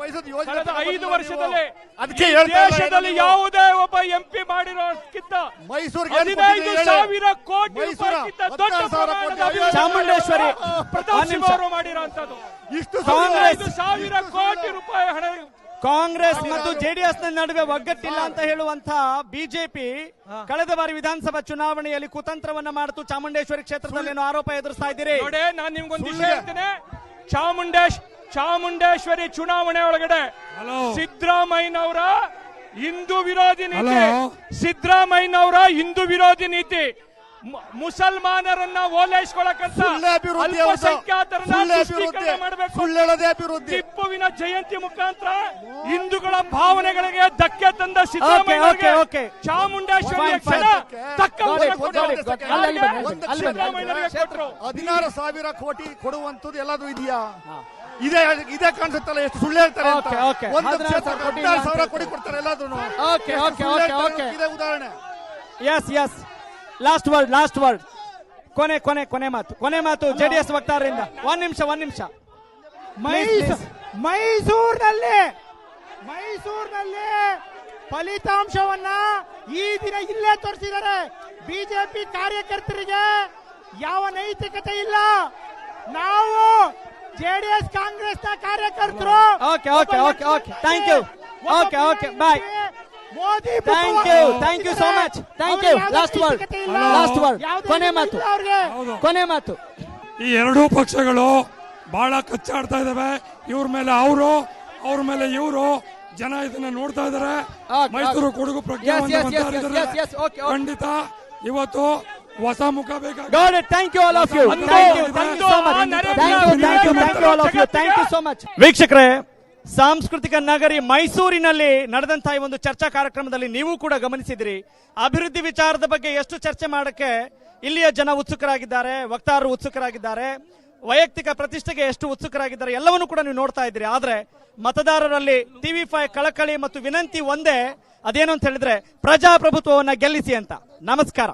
ಮೈಸೂರಿಗೆ ಐದು ವರ್ಷದಲ್ಲಿ ಅದಕ್ಕೆ ದೇಶದಲ್ಲಿ ಯಾವುದೇ ಒಬ್ಬ ಎಂಪಿ ಮಾಡಿರೋಕ್ಕಿಂತ ಮೈಸೂರಿಗೆ ಏನ್ ಹದಿನೈದು ಸಾವಿರ ಕೋಟಿ ದೊಡ್ಡ ಚಾಮುಂಡೇಶ್ವರಿ. ಪ್ರತಾಪ್ ಸಿಂಹ. ಅವರು ಮಾಡಿರೋ ಇಷ್ಟು ಸಾವಿರ ಕೋಟಿ ರೂಪಾಯಿ ಹಣ ಕಾಂಗ್ರೆಸ್ ಮತ್ತು ಜೆಡಿಎಸ್ನ ನಡುವೆ ಒಗ್ಗಟ್ಟಿಲ್ಲ ಅಂತ ಹೇಳುವಂತಹ ಬಿಜೆಪಿ ಕಳೆದ ಬಾರಿ ವಿಧಾನಸಭಾ ಚುನಾವಣೆಯಲ್ಲಿ ಕುತಂತ್ರವನ್ನ ಮಾಡಿತು. ಚಾಮುಂಡೇಶ್ವರಿ ಕ್ಷೇತ್ರದಲ್ಲಿ ಏನೋ ಆರೋಪ ಎದುರಿಸ್ತಾ ಇದ್ದೀರಿ ನೋಡಿ ನಾನು ನಿಮ್ಗೊಂದು ವಿಷಯ ಹೇಳ್ತೇನೆ. ಚಾಮುಂಡೇಶ್ ಚಾಮುಂಡೇಶ್ವರಿ ಚುನಾವಣೆ ಒಳಗಡೆ ಸಿದ್ದರಾಮಯ್ಯನವರ ಹಿಂದೂ ವಿರೋಧಿ ನೀತಿ. ಸಿದ್ದರಾಮಯ್ಯನವರ ಹಿಂದೂ ವಿರೋಧಿ ನೀತಿ. ಮುಸಲ್ಮಾನರನ್ನ ಓಲೈಸ್ಕೊಳಕಂತ ಅಭಿವೃದ್ಧಿ. ಅಲ್ಪಸಂಖ್ಯಾತರನ್ನ ಟಿಪ್ಪುವಿನ ಜಯಂತಿ ಮುಖಾಂತರ ಹಿಂದೂಗಳ ಭಾವನೆಗಳಿಗೆ ಧಕ್ಕೆ ತಂದ ಓಕೆ, ಸಿದ್ದರಾಮಯ್ಯ ತಕ್ಕ ಕೊಟ್ಟರು. ಹದಿನಾರು ಸಾವಿರ ಕೋಟಿ ಕೊಡುವಂತದ್ದು ಎಲ್ಲದೂ ಇದೆಯಾ? ಇದೇ ಇದೇ ಕಾಣಿಸುತ್ತಲ್ಲ ಎಷ್ಟು ಸುಳ್ಳು ಹೇಳ್ತಾರೆ. ಒಂದು ಹದಿನಾರು ಕ್ಷೇತ್ರ ಸಾವಿರ ಹದಿನಾರು ಅಂತ ಕೊಡ್ತಾರೆ ಎಲ್ಲಾದ್ರೂ ಓಕೆ, ಓಕೆ, ಓಕೆ, ಓಕೆ. ಇದೇ ಉದಾಹರಣೆ. Yes yes last word last word ಕೊನೆ ಕೊನೆ ಕೊನೆ ಮಾತು. ಕೊನೆ ಮಾತು ಜೆಡಿಎಸ್ ವಕ್ತಾರರಿಂದ. ಒಂದ್ ನಿಮಿಷ ಒಂದ್ ನಿಮಿಷ. ಮೈಸೂ ಮೈಸೂರಿನಲ್ಲಿ ಮೈಸೂರಿನಲ್ಲಿ ಫಲಿತಾಂಶವನ್ನ ಈ ದಿನ ಇಲ್ಲೇ ತೋರಿಸಿದ್ದಾರೆ. ಬಿಜೆಪಿ ಕಾರ್ಯಕರ್ತರಿಗೆ ಯಾವ ನೈತಿಕತೆ ಇಲ್ಲ. ನಾವು ಜೆಡಿಎಸ್ ಕಾಂಗ್ರೆಸ್ನ ಕಾರ್ಯಕರ್ತರು. Okay okay okay okay thank you okay okay bye Modi thank you thank you so much thank you last word last word ಕೊನೆ ಮಾತು. ಕೊನೆ ಮಾತು. ಈ ಎರಡೂ ಪಕ್ಷಗಳು ಬಹಳ ಕಚ್ಚಾಡ್ತಾ ಇದಾವೆ. ಇವ್ರ ಮೇಲೆ ಅವರು ಅವ್ರ ಮೇಲೆ ಇವರು ಜನ ಇದನ್ನ ನೋಡ್ತಾ ಇದಾರೆ. ಮೈಸೂರು ಕೊಡುಗು ಪ್ರಜ್ಞೆ. ಖಂಡಿತ ಇವತ್ತು ಹೊಸ ಮುಖ ಬೇಕಾಗಿ. Got it thank you all of you thank you thank you so much ಒಂದು- thank you thank you all of you thank you so much ವೀಕ್ಷಕರೇ ಸಾಂಸ್ಕೃತಿಕ ನಗರಿ ಮೈಸೂರಿನಲ್ಲಿ ನಡೆದಂತಹ ಈ ಒಂದು ಚರ್ಚಾ ಕಾರ್ಯಕ್ರಮದಲ್ಲಿ ನೀವು ಕೂಡ ಗಮನಿಸಿದಿರಿ. ಅಭಿವೃದ್ಧಿ ವಿಚಾರದ ಬಗ್ಗೆ ಎಷ್ಟು ಚರ್ಚೆ ಮಾಡಕ್ಕೆ ಇಲ್ಲಿಯ ಜನ ಉತ್ಸುಕರಾಗಿದ್ದಾರೆ, ವಕ್ತಾರರು ಉತ್ಸುಕರಾಗಿದ್ದಾರೆ, ವೈಯಕ್ತಿಕ ಪ್ರತಿಷ್ಠೆಗೆ ಎಷ್ಟು ಉತ್ಸುಕರಾಗಿದ್ದಾರೆ ಎಲ್ಲವನ್ನೂ ಕೂಡ ನೀವು ನೋಡ್ತಾ ಇದ್ದೀರಿ. ಆದ್ರೆ ಮತದಾರರಲ್ಲಿ ಟಿವಿ ಫೈ ಕಳಕಳಿ ಮತ್ತು ವಿನಂತಿ ಒಂದೇ, ಅದೇನು ಅಂತ ಹೇಳಿದ್ರೆ ಪ್ರಜಾಪ್ರಭುತ್ವವನ್ನ ಗೆಲ್ಲಿಸಿ ಅಂತ. ನಮಸ್ಕಾರ.